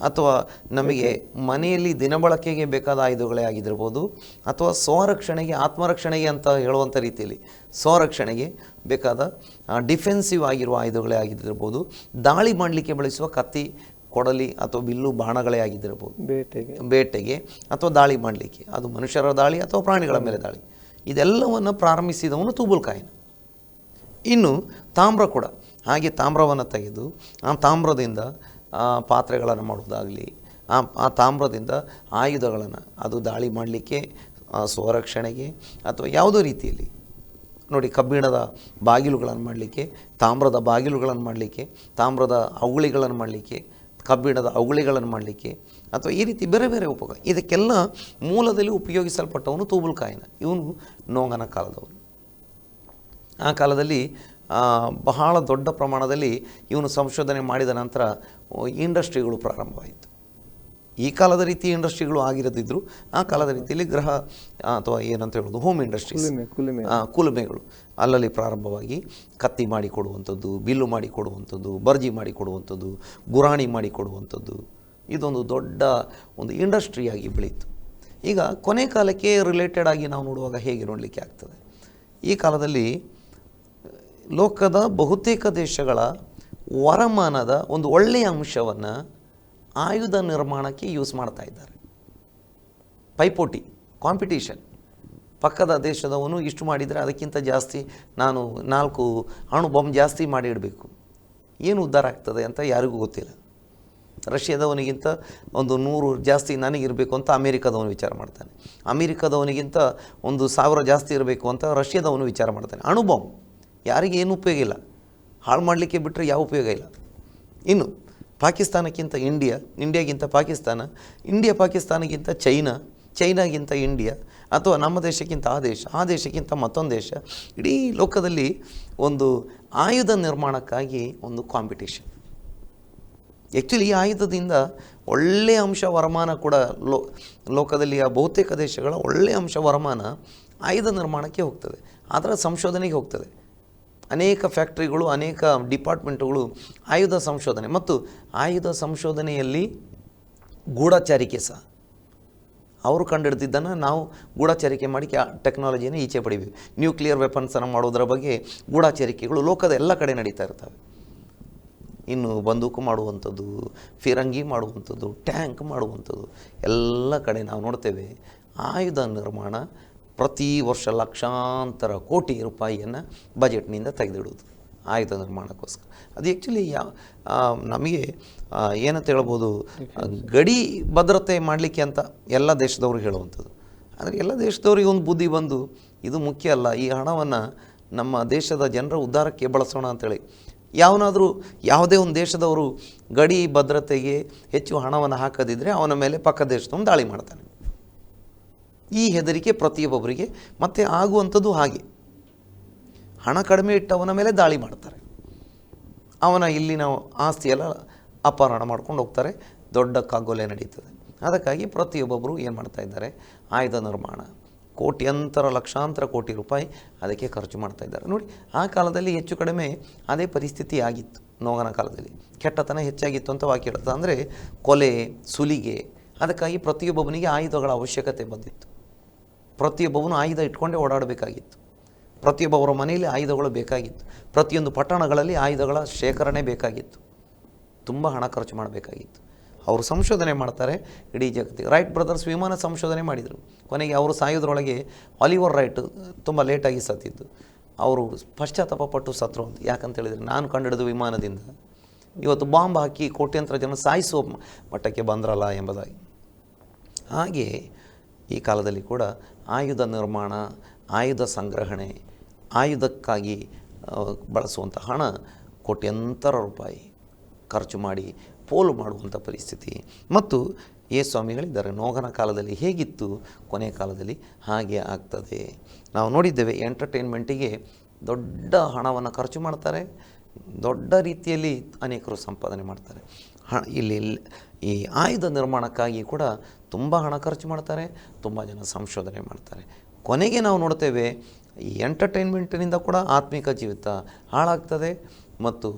ಅಥವಾ ನಮಗೆ ಮನೆಯಲ್ಲಿ ದಿನಬಳಕೆಗೆ ಬೇಕಾದ ಆಯುಧಗಳೇ ಆಗಿದ್ದಿರ್ಬೋದು ಅಥವಾ ಸ್ವರಕ್ಷಣೆಗೆ ಆತ್ಮರಕ್ಷಣೆಗೆ ಅಂತ ಹೇಳುವಂಥ ರೀತಿಯಲ್ಲಿ ಸ್ವರಕ್ಷಣೆಗೆ ಬೇಕಾದ ಡಿಫೆನ್ಸಿವ್ ಆಗಿರುವ ಆಯುಧಗಳೇ ಆಗಿದ್ದಿರ್ಬೋದು ದಾಳಿ ಮಾಡಲಿಕ್ಕೆ ಬಳಸುವ ಕತ್ತಿ ಕೊಡಲಿ ಅಥವಾ ಬಿಲ್ಲು ಬಾಣಗಳೇ ಆಗಿದ್ದಿರ್ಬೋದು. ಬೇಟೆಗೆ. ಬೇಟೆಗೆ ಅಥವಾ ದಾಳಿ ಮಾಡಲಿಕ್ಕೆ. ಅದು ಮನುಷ್ಯರ ದಾಳಿ ಅಥವಾ ಪ್ರಾಣಿಗಳ ಮೇಲೆ ದಾಳಿ. ಇದೆಲ್ಲವನ್ನು ಪ್ರಾರಂಭಿಸಿದವನು ತೂಬುಲ್ಕಾಯಿನ ಇನ್ನು ತಾಮ್ರ ಕೂಡ. ಹಾಗೆ ತಾಮ್ರವನ್ನು ತೆಗೆದು ಆ ತಾಮ್ರದಿಂದ ಪಾತ್ರೆಗಳನ್ನು ಮಾಡುವುದಾಗಲಿ, ಆ ತಾಮ್ರದಿಂದ ಆಯುಧಗಳನ್ನು ಅದು ದಾಳಿ ಮಾಡಲಿಕ್ಕೆ ಸ್ವರಕ್ಷಣೆಗೆ ಅಥವಾ ಯಾವುದೋ ರೀತಿಯಲ್ಲಿ ನೋಡಿ ಕಬ್ಬಿಣದ ಬಾಗಿಲುಗಳನ್ನು ಮಾಡಲಿಕ್ಕೆ, ತಾಮ್ರದ ಬಾಗಿಲುಗಳನ್ನು ಮಾಡಲಿಕ್ಕೆ, ತಾಮ್ರದ ಅವುಳಿಗಳನ್ನು ಮಾಡಲಿಕ್ಕೆ, ಕಬ್ಬಿಣದ ಅವುಳಿಗಳನ್ನು ಮಾಡಲಿಕ್ಕೆ ಅಥವಾ ಈ ರೀತಿ ಬೇರೆ ಬೇರೆ ಉಪಯೋಗ ಇದಕ್ಕೆಲ್ಲ ಮೂಲದಲ್ಲಿ ಉಪಯೋಗಿಸಲ್ಪಟ್ಟವನು ತೂಬುಲ್ಕಾಯಿನ, ಇವನು ನೋಂಗನ ಕಾಲದವನು. ಆ ಕಾಲದಲ್ಲಿ ಬಹಳ ದೊಡ್ಡ ಪ್ರಮಾಣದಲ್ಲಿ ಇವನು ಸಂಶೋಧನೆ ಮಾಡಿದ ನಂತರ ಇಂಡಸ್ಟ್ರಿಗಳು ಪ್ರಾರಂಭವಾಯಿತು. ಈ ಕಾಲದ ರೀತಿ ಇಂಡಸ್ಟ್ರಿಗಳು ಆಗಿರದಿದ್ದರು ಆ ಕಾಲದ ರೀತಿಯಲ್ಲಿ ಗ್ರಹ ಅಥವಾ ಏನಂತ ಹೇಳೋದು ಹೋಮ್ ಇಂಡಸ್ಟ್ರೀಸ್ ಕುಲುಮೆಗಳು. ಅಲ್ಲಲ್ಲಿ ಪ್ರಾರಂಭವಾಗಿ ಕತ್ತಿ ಮಾಡಿ ಕೊಡುವಂಥದ್ದು ಬಿಲ್ಲು ಮಾಡಿ ಕೊಡುವಂಥದ್ದು ಬರ್ಜಿ ಮಾಡಿ ಕೊಡುವಂಥದ್ದು ಗುರಾಣಿ ಮಾಡಿ ಕೊಡುವಂಥದ್ದು ಇದೊಂದು ದೊಡ್ಡ ಒಂದು ಇಂಡಸ್ಟ್ರಿಯಾಗಿ ಬೆಳೀತು. ಈಗ ಕೊನೆ ಕಾಲಕ್ಕೆ ರಿಲೇಟೆಡ್ ಆಗಿ ನಾವು ನೋಡುವಾಗ ಹೇಗೆ ನೋಡಲಿಕ್ಕೆ ಆಗ್ತದೆ? ಈ ಕಾಲದಲ್ಲಿ ಲೋಕದ ಬಹುತೇಕ ದೇಶಗಳ ವರಮಾನದ ಒಂದು ಒಳ್ಳೆಯ ಅಂಶವನ್ನು ಆಯುಧ ನಿರ್ಮಾಣಕ್ಕೆ ಯೂಸ್ ಮಾಡ್ತಾ ಇದ್ದಾರೆ. ಪೈಪೋಟಿ ಕಾಂಪಿಟೀಷನ್ ಪಕ್ಕದ ದೇಶದವನು ಇಷ್ಟು ಮಾಡಿದರೆ ಅದಕ್ಕಿಂತ ಜಾಸ್ತಿ ನಾನು ನಾಲ್ಕು ಅಣು ಬಾಂಬ್ ಜಾಸ್ತಿ ಮಾಡಿ ಇಡಬೇಕು ಏನು ಉದ್ಧಾರ ಆಗ್ತದೆ ಅಂತ ಯಾರಿಗೂ ಗೊತ್ತಿಲ್ಲ. ರಷ್ಯಾದವನಿಗಿಂತ ಒಂದು ನೂರು ಜಾಸ್ತಿ ನನಗಿರಬೇಕು ಅಂತ ಅಮೇರಿಕಾದವನು ವಿಚಾರ ಮಾಡ್ತಾನೆ. ಅಮೇರಿಕಾದವನಿಗಿಂತ ಒಂದು ಸಾವಿರ ಜಾಸ್ತಿ ಇರಬೇಕು ಅಂತ ರಷ್ಯಾದವನು ವಿಚಾರ ಮಾಡ್ತಾನೆ. ಅಣು ಯಾರಿಗೆ ಏನು ಉಪಯೋಗ ಇಲ್ಲ. ಹಾಳು ಮಾಡಲಿಕ್ಕೆ ಬಿಟ್ಟರೆ ಯಾವ ಉಪಯೋಗ ಇಲ್ಲ. ಇನ್ನು ಪಾಕಿಸ್ತಾನಕ್ಕಿಂತ ಇಂಡಿಯಾ, ಇಂಡಿಯಾಗಿಂತ ಪಾಕಿಸ್ತಾನ, ಇಂಡಿಯಾ ಪಾಕಿಸ್ತಾನಕ್ಕಿಂತ ಚೈನಾ, ಚೈನಾಗಿಂತ ಇಂಡಿಯಾ ಅಥವಾ ನಮ್ಮ ದೇಶಕ್ಕಿಂತ ಆ ದೇಶ, ಆ ದೇಶಕ್ಕಿಂತ ಮತ್ತೊಂದು ದೇಶ, ಇಡೀ ಲೋಕದಲ್ಲಿ ಒಂದು ಆಯುಧ ನಿರ್ಮಾಣಕ್ಕಾಗಿ ಒಂದು ಕಾಂಪಿಟೇಷನ್ ಆ್ಯಕ್ಚುಲಿ ಈ ಆಯುಧದಿಂದ ಒಳ್ಳೆಯ ಅಂಶ ವರಮಾನ ಕೂಡ ಲೋ, ಲೋಕದಲ್ಲಿ ಆ ಬಹುತೇಕ ದೇಶಗಳ ಒಳ್ಳೆಯ ಅಂಶ ವರಮಾನ ಆಯುಧ ನಿರ್ಮಾಣಕ್ಕೆ ಹೋಗ್ತದೆ. ಅದರ ಸಂಶೋಧನೆಗೆ ಹೋಗ್ತದೆ. ಅನೇಕ ಫ್ಯಾಕ್ಟ್ರಿಗಳು, ಅನೇಕ ಡಿಪಾರ್ಟ್ಮೆಂಟ್ಗಳು ಆಯುಧ ಸಂಶೋಧನೆ ಮತ್ತು ಆಯುಧ ಸಂಶೋಧನೆಯಲ್ಲಿ ಗೂಢಚಾರಿಕೆ ಸಹ. ಅವರು ಕಂಡುಹಿಡ್ದಿದ್ದನ್ನು ನಾವು ಗೂಢಚಾರಿಕೆ ಮಾಡಿ ಆ ಟೆಕ್ನಾಲಜಿಯನ್ನು ಈಚೆ ಪಡಿಬೇಕು ನ್ಯೂಕ್ಲಿಯರ್ ವೆಪನ್ಸನ್ನು ಮಾಡೋದರ ಬಗ್ಗೆ ಗೂಢಚಾರಿಕೆಗಳು ಲೋಕದ ಎಲ್ಲ ಕಡೆ ನಡೀತಾ ಇರ್ತವೆ. ಇನ್ನು ಬಂದೂಕು ಮಾಡುವಂಥದ್ದು, ಫಿರಂಗಿ ಮಾಡುವಂಥದ್ದು, ಟ್ಯಾಂಕ್ ಮಾಡುವಂಥದ್ದು ಎಲ್ಲ ಕಡೆ ನಾವು ನೋಡ್ತೇವೆ. ಆಯುಧ ನಿರ್ಮಾಣ ಪ್ರತಿ ವರ್ಷ ಲಕ್ಷಾಂತರ ಕೋಟಿ ರೂಪಾಯಿಯನ್ನು ಬಜೆಟ್ನಿಂದ ತೆಗೆದಿಡುವುದು ಆಯುಧ ನಿರ್ಮಾಣಕ್ಕೋಸ್ಕರ ಅದು ಆ್ಯಕ್ಚುಲಿ ಯಾವ ನಮಗೆ ಏನಂತ ಹೇಳ್ಬೋದು, ಗಡಿ ಭದ್ರತೆ ಮಾಡಲಿಕ್ಕೆ ಅಂತ ಎಲ್ಲ ದೇಶದವರು ಹೇಳುವಂಥದ್ದು. ಆದರೆ ಎಲ್ಲ ದೇಶದವ್ರಿಗೆ ಒಂದು ಬುದ್ಧಿ ಬಂದು, ಇದು ಮುಖ್ಯ ಅಲ್ಲ, ಈ ಹಣವನ್ನು ನಮ್ಮ ದೇಶದ ಜನರ ಉದ್ಧಾರಕ್ಕೆ ಬಳಸೋಣ ಅಂತೇಳಿ. ಯಾವನಾದರೂ, ಯಾವುದೇ ಒಂದು ದೇಶದವರು ಗಡಿ ಭದ್ರತೆಗೆ ಹೆಚ್ಚು ಹಣವನ್ನು ಹಾಕದಿದ್ದರೆ ಅವನ ಮೇಲೆ ಪಕ್ಕ ದೇಶದವನು ದಾಳಿ ಮಾಡ್ತಾನೆ. ಈ ಹೆದರಿಕೆ ಪ್ರತಿಯೊಬ್ಬೊಬ್ಬರಿಗೆ, ಮತ್ತೆ ಆಗುವಂಥದ್ದು ಹಾಗೆ. ಹಣ ಕಡಿಮೆ ಇಟ್ಟವನ ಮೇಲೆ ದಾಳಿ ಮಾಡ್ತಾರೆ. ಅವನ ಇಲ್ಲಿನ ಆಸ್ತಿಯೆಲ್ಲ ಅಪಹರಣ ಮಾಡ್ಕೊಂಡು ಹೋಗ್ತಾರೆ. ದೊಡ್ಡ ಕಾಗೊಲೆ ನಡೀತದೆ. ಅದಕ್ಕಾಗಿ ಪ್ರತಿಯೊಬ್ಬೊಬ್ಬರು ಏನು ಮಾಡ್ತಾ ಇದ್ದಾರೆ? ಆಯುಧ ನಿರ್ಮಾಣ. ಕೋಟ್ಯಂತರ, ಲಕ್ಷಾಂತರ ಕೋಟಿ ರೂಪಾಯಿ ಅದಕ್ಕೆ ಖರ್ಚು ಮಾಡ್ತಾ ಇದ್ದಾರೆ. ನೋಡಿ, ಆ ಕಾಲದಲ್ಲಿ ಹೆಚ್ಚು ಕಡಿಮೆ ಅದೇ ಪರಿಸ್ಥಿತಿ ಆಗಿತ್ತು. ನೋಗನ ಕಾಲದಲ್ಲಿ. ಕೆಟ್ಟತನ ಹೆಚ್ಚಾಗಿತ್ತು ಅಂತ ವಾಕ್ಯ ಹೇಳ್ತದೆ ಅಂದರೆ ಕೊಲೆ, ಸುಲಿಗೆ, ಅದಕ್ಕಾಗಿ ಪ್ರತಿಯೊಬ್ಬೊಬ್ಬನಿಗೆ ಆಯುಧಗಳ ಅವಶ್ಯಕತೆ ಬಂದಿತ್ತು. ಪ್ರತಿಯೊಬ್ಬವನು ಆಯುಧ ಇಟ್ಕೊಂಡೇ ಓಡಾಡಬೇಕಾಗಿತ್ತು. ಪ್ರತಿಯೊಬ್ಬವರ ಮನೆಯಲ್ಲಿ ಆಯುಧಗಳು ಬೇಕಾಗಿತ್ತು. ಪ್ರತಿಯೊಂದು ಪಟ್ಟಣಗಳಲ್ಲಿ ಆಯುಧಗಳ ಶೇಖರಣೆ ಬೇಕಾಗಿತ್ತು. ತುಂಬ ಹಣ ಖರ್ಚು ಮಾಡಬೇಕಾಗಿತ್ತು. ಅವರು ಸಂಶೋಧನೆ ಮಾಡ್ತಾರೆ ಇಡೀ ಜಗತ್ತಿಗೆ. ರೈಟ್ ಬ್ರದರ್ಸ್ ವಿಮಾನ ಸಂಶೋಧನೆ ಮಾಡಿದರು. ಕೊನೆಗೆ ಅವರು ಸಾಯೋದ್ರೊಳಗೆ ಆಲಿವರ್ ರೈಟ್ ತುಂಬ ಲೇಟಾಗಿ ಸತ್ತಿದ್ದು. ಅವರು ಪಶ್ಚಾತ್ತಾಪ ಪಟ್ಟು ಸತ್ರು ಅಂತ. ಯಾಕಂತ ಹೇಳಿದರೆ ನಾನು ಕಂಡಿಡಿದ ವಿಮಾನದಿಂದ ಇವತ್ತು ಬಾಂಬ್ ಹಾಕಿ ಕೋಟ್ಯಂತರ ಜನ ಸಾಯಿಸುವ ಮಟ್ಟಕ್ಕೆ ಬಂದ್ರಲ್ಲ ಎಂಬುದಾಗಿ. ಹಾಗೆ ಈ ಕಾಲದಲ್ಲಿ ಕೂಡ ಆಯುಧ ನಿರ್ಮಾಣ, ಆಯುಧ ಸಂಗ್ರಹಣೆ, ಆಯುಧಕ್ಕಾಗಿ ಬಳಸುವಂಥ ಹಣ ಕೋಟ್ಯಂತರ ರೂಪಾಯಿ ಖರ್ಚು ಮಾಡಿ ಪೋಲು ಮಾಡುವಂಥ ಪರಿಸ್ಥಿತಿ. ಮತ್ತು ಏ ಸ್ವಾಮಿಗಳಿದ್ದಾರೆ ನೋಗನ ಕಾಲದಲ್ಲಿ ಹೇಗಿತ್ತು ಕೊನೆಯ ಕಾಲದಲ್ಲಿ ಹಾಗೆ ಆಗ್ತದೆ. ನಾವು ನೋಡಿದ್ದೇವೆ, ಎಂಟರ್ಟೈನ್ಮೆಂಟಿಗೆ ದೊಡ್ಡ ಹಣವನ್ನು ಖರ್ಚು ಮಾಡ್ತಾರೆ, ದೊಡ್ಡ ರೀತಿಯಲ್ಲಿ ಅನೇಕರು ಸಂಪಾದನೆ ಮಾಡ್ತಾರೆ. ಹ ಇಲ್ಲಿ ಈ ಆಯುಧ ನಿರ್ಮಾಣಕ್ಕಾಗಿ ಕೂಡ ತುಂಬ ಹಣ ಖರ್ಚು ಮಾಡ್ತಾರೆ, ತುಂಬ ಜನ ಸಂಶೋಧನೆ ಮಾಡ್ತಾರೆ. ಕೊನೆಗೆ ನಾವು ನೋಡ್ತೇವೆ, ಈ ಎಂಟರ್ಟೈನ್ಮೆಂಟಿನಿಂದ ಕೂಡ ಆತ್ಮಿಕ ಜೀವಿತ ಹಾಳಾಗ್ತದೆ ಮತ್ತು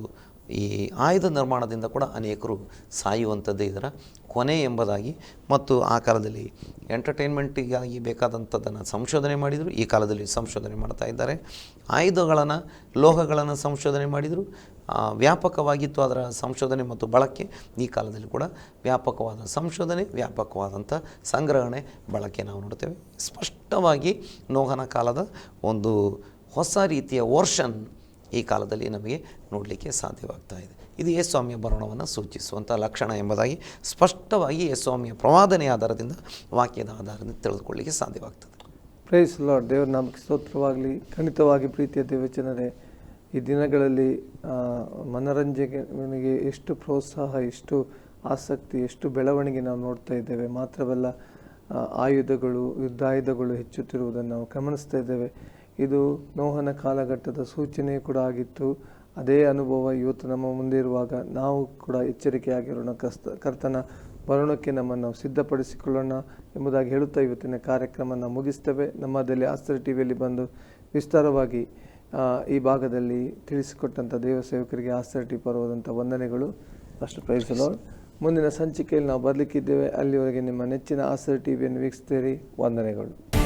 ಈ ಆಯುಧ ನಿರ್ಮಾಣದಿಂದ ಕೂಡ ಅನೇಕರು ಸಾಯುವಂಥದ್ದೇ ಇದರ ಕೊನೆ ಎಂಬುದಾಗಿ ಮತ್ತು ಆ ಕಾಲದಲ್ಲಿ ಎಂಟರ್ಟೈನ್ಮೆಂಟಿಗಾಗಿ ಬೇಕಾದಂಥದ್ದನ್ನು ಸಂಶೋಧನೆ ಮಾಡಿದರು, ಈ ಕಾಲದಲ್ಲಿ ಸಂಶೋಧನೆ ಮಾಡ್ತಾ ಇದ್ದಾರೆ. ಆಯುಧಗಳನ್ನು, ಲೋಹಗಳನ್ನು ಸಂಶೋಧನೆ ಮಾಡಿದರು. ವ್ಯಾಪಕವಾಗಿತ್ತು ಅದರ ಸಂಶೋಧನೆ ಮತ್ತು ಬಳಕೆ. ಈ ಕಾಲದಲ್ಲಿ ಕೂಡ ವ್ಯಾಪಕವಾದ ಸಂಶೋಧನೆ, ವ್ಯಾಪಕವಾದಂಥ ಸಂಗ್ರಹಣೆ, ಬಳಕೆ ನಾವು ನೋಡ್ತೇವೆ. ಸ್ಪಷ್ಟವಾಗಿ ನೋಹನ ಕಾಲದ ಒಂದು ಹೊಸ ರೀತಿಯ ವರ್ಷನ್ ಈ ಕಾಲದಲ್ಲಿ ನಮಗೆ ನೋಡಲಿಕ್ಕೆ ಸಾಧ್ಯವಾಗ್ತಾ ಇದೆ. ಇದು ಯೇಸ್ವಾಮಿಯ ಬರೋಣವನ್ನು ಸೂಚಿಸುವಂಥ ಲಕ್ಷಣ ಎಂಬುದಾಗಿ ಸ್ಪಷ್ಟವಾಗಿ ಯೇಸ್ವಾಮಿಯ ಪ್ರವಾದನೆ ಆಧಾರದಿಂದ ವಾಕ್ಯದ ಆಧಾರದಿಂದ ತಿಳಿದುಕೊಳ್ಳಲಿಕ್ಕೆ ಸಾಧ್ಯವಾಗ್ತದೆ. ಪ್ರೈಸ್ ಲಾರ್ಡ್ ದೇವರ ನಾಮಕ್ಕೆ ಸ್ತೋತ್ರವಾಗಲಿ. ಖಂಡಿತವಾಗಿ ಪ್ರೀತಿಯ ದೇವಚನರೇ ಈ ದಿನಗಳಲ್ಲಿ ಮನೋರಂಜನೆಗೆ ಎಷ್ಟು ಪ್ರೋತ್ಸಾಹ, ಎಷ್ಟು ಆಸಕ್ತಿ, ಎಷ್ಟು ಬೆಳವಣಿಗೆ ನಾವು ನೋಡ್ತಾ ಇದ್ದೇವೆ. ಮಾತ್ರವಲ್ಲ ಆಯುಧಗಳು, ಯುದ್ಧಾಯುಧಗಳು ಹೆಚ್ಚುತ್ತಿರುವುದನ್ನು ನಾವು ಗಮನಿಸ್ತಾ ಇದ್ದೇವೆ. ಇದು ನೋಹನ ಕಾಲಘಟ್ಟದ ಸೂಚನೆ ಕೂಡ ಆಗಿತ್ತು. ಅದೇ ಅನುಭವ ಇವತ್ತು ನಮ್ಮ ಮುಂದೆ ಇರುವಾಗ ನಾವು ಕೂಡ ಎಚ್ಚರಿಕೆಯಾಗಿರೋಣ. ಕಸ್ತ, ಕರ್ತನ ಬರೋಣಕ್ಕೆ ನಮ್ಮನ್ನು ಸಿದ್ಧಪಡಿಸಿಕೊಳ್ಳೋಣ ಎಂಬುದಾಗಿ ಹೇಳುತ್ತಾ ಇವತ್ತಿನ ಕಾರ್ಯಕ್ರಮವನ್ನು ಮುಗಿಸ್ತೇವೆ. ನಮ್ಮದಲ್ಲಿ ಆಸ್ತರ ಟಿವಿಯಲ್ಲಿ ಬಂದು ವಿಸ್ತಾರವಾಗಿ ಈ ಭಾಗದಲ್ಲಿ ತಿಳಿಸಿಕೊಟ್ಟಂಥ ದೇವ ಸೇವಕರಿಗೆ ಟಿ ಪರವಾದಂಥ ವಂದನೆಗಳು. ಅಷ್ಟು ಪ್ರಯತ್ನಿಸಲು ಮುಂದಿನ ಸಂಚಿಕೆಯಲ್ಲಿ ನಾವು ಬರಲಿಕ್ಕಿದ್ದೇವೆ. ಅಲ್ಲಿವರೆಗೆ ನಿಮ್ಮ ನೆಚ್ಚಿನ ಆಸರ್ ಟಿವಿಯನ್ನು ವೀಕ್ಷಿಸ್ತೀರಿ ವಂದನೆಗಳು.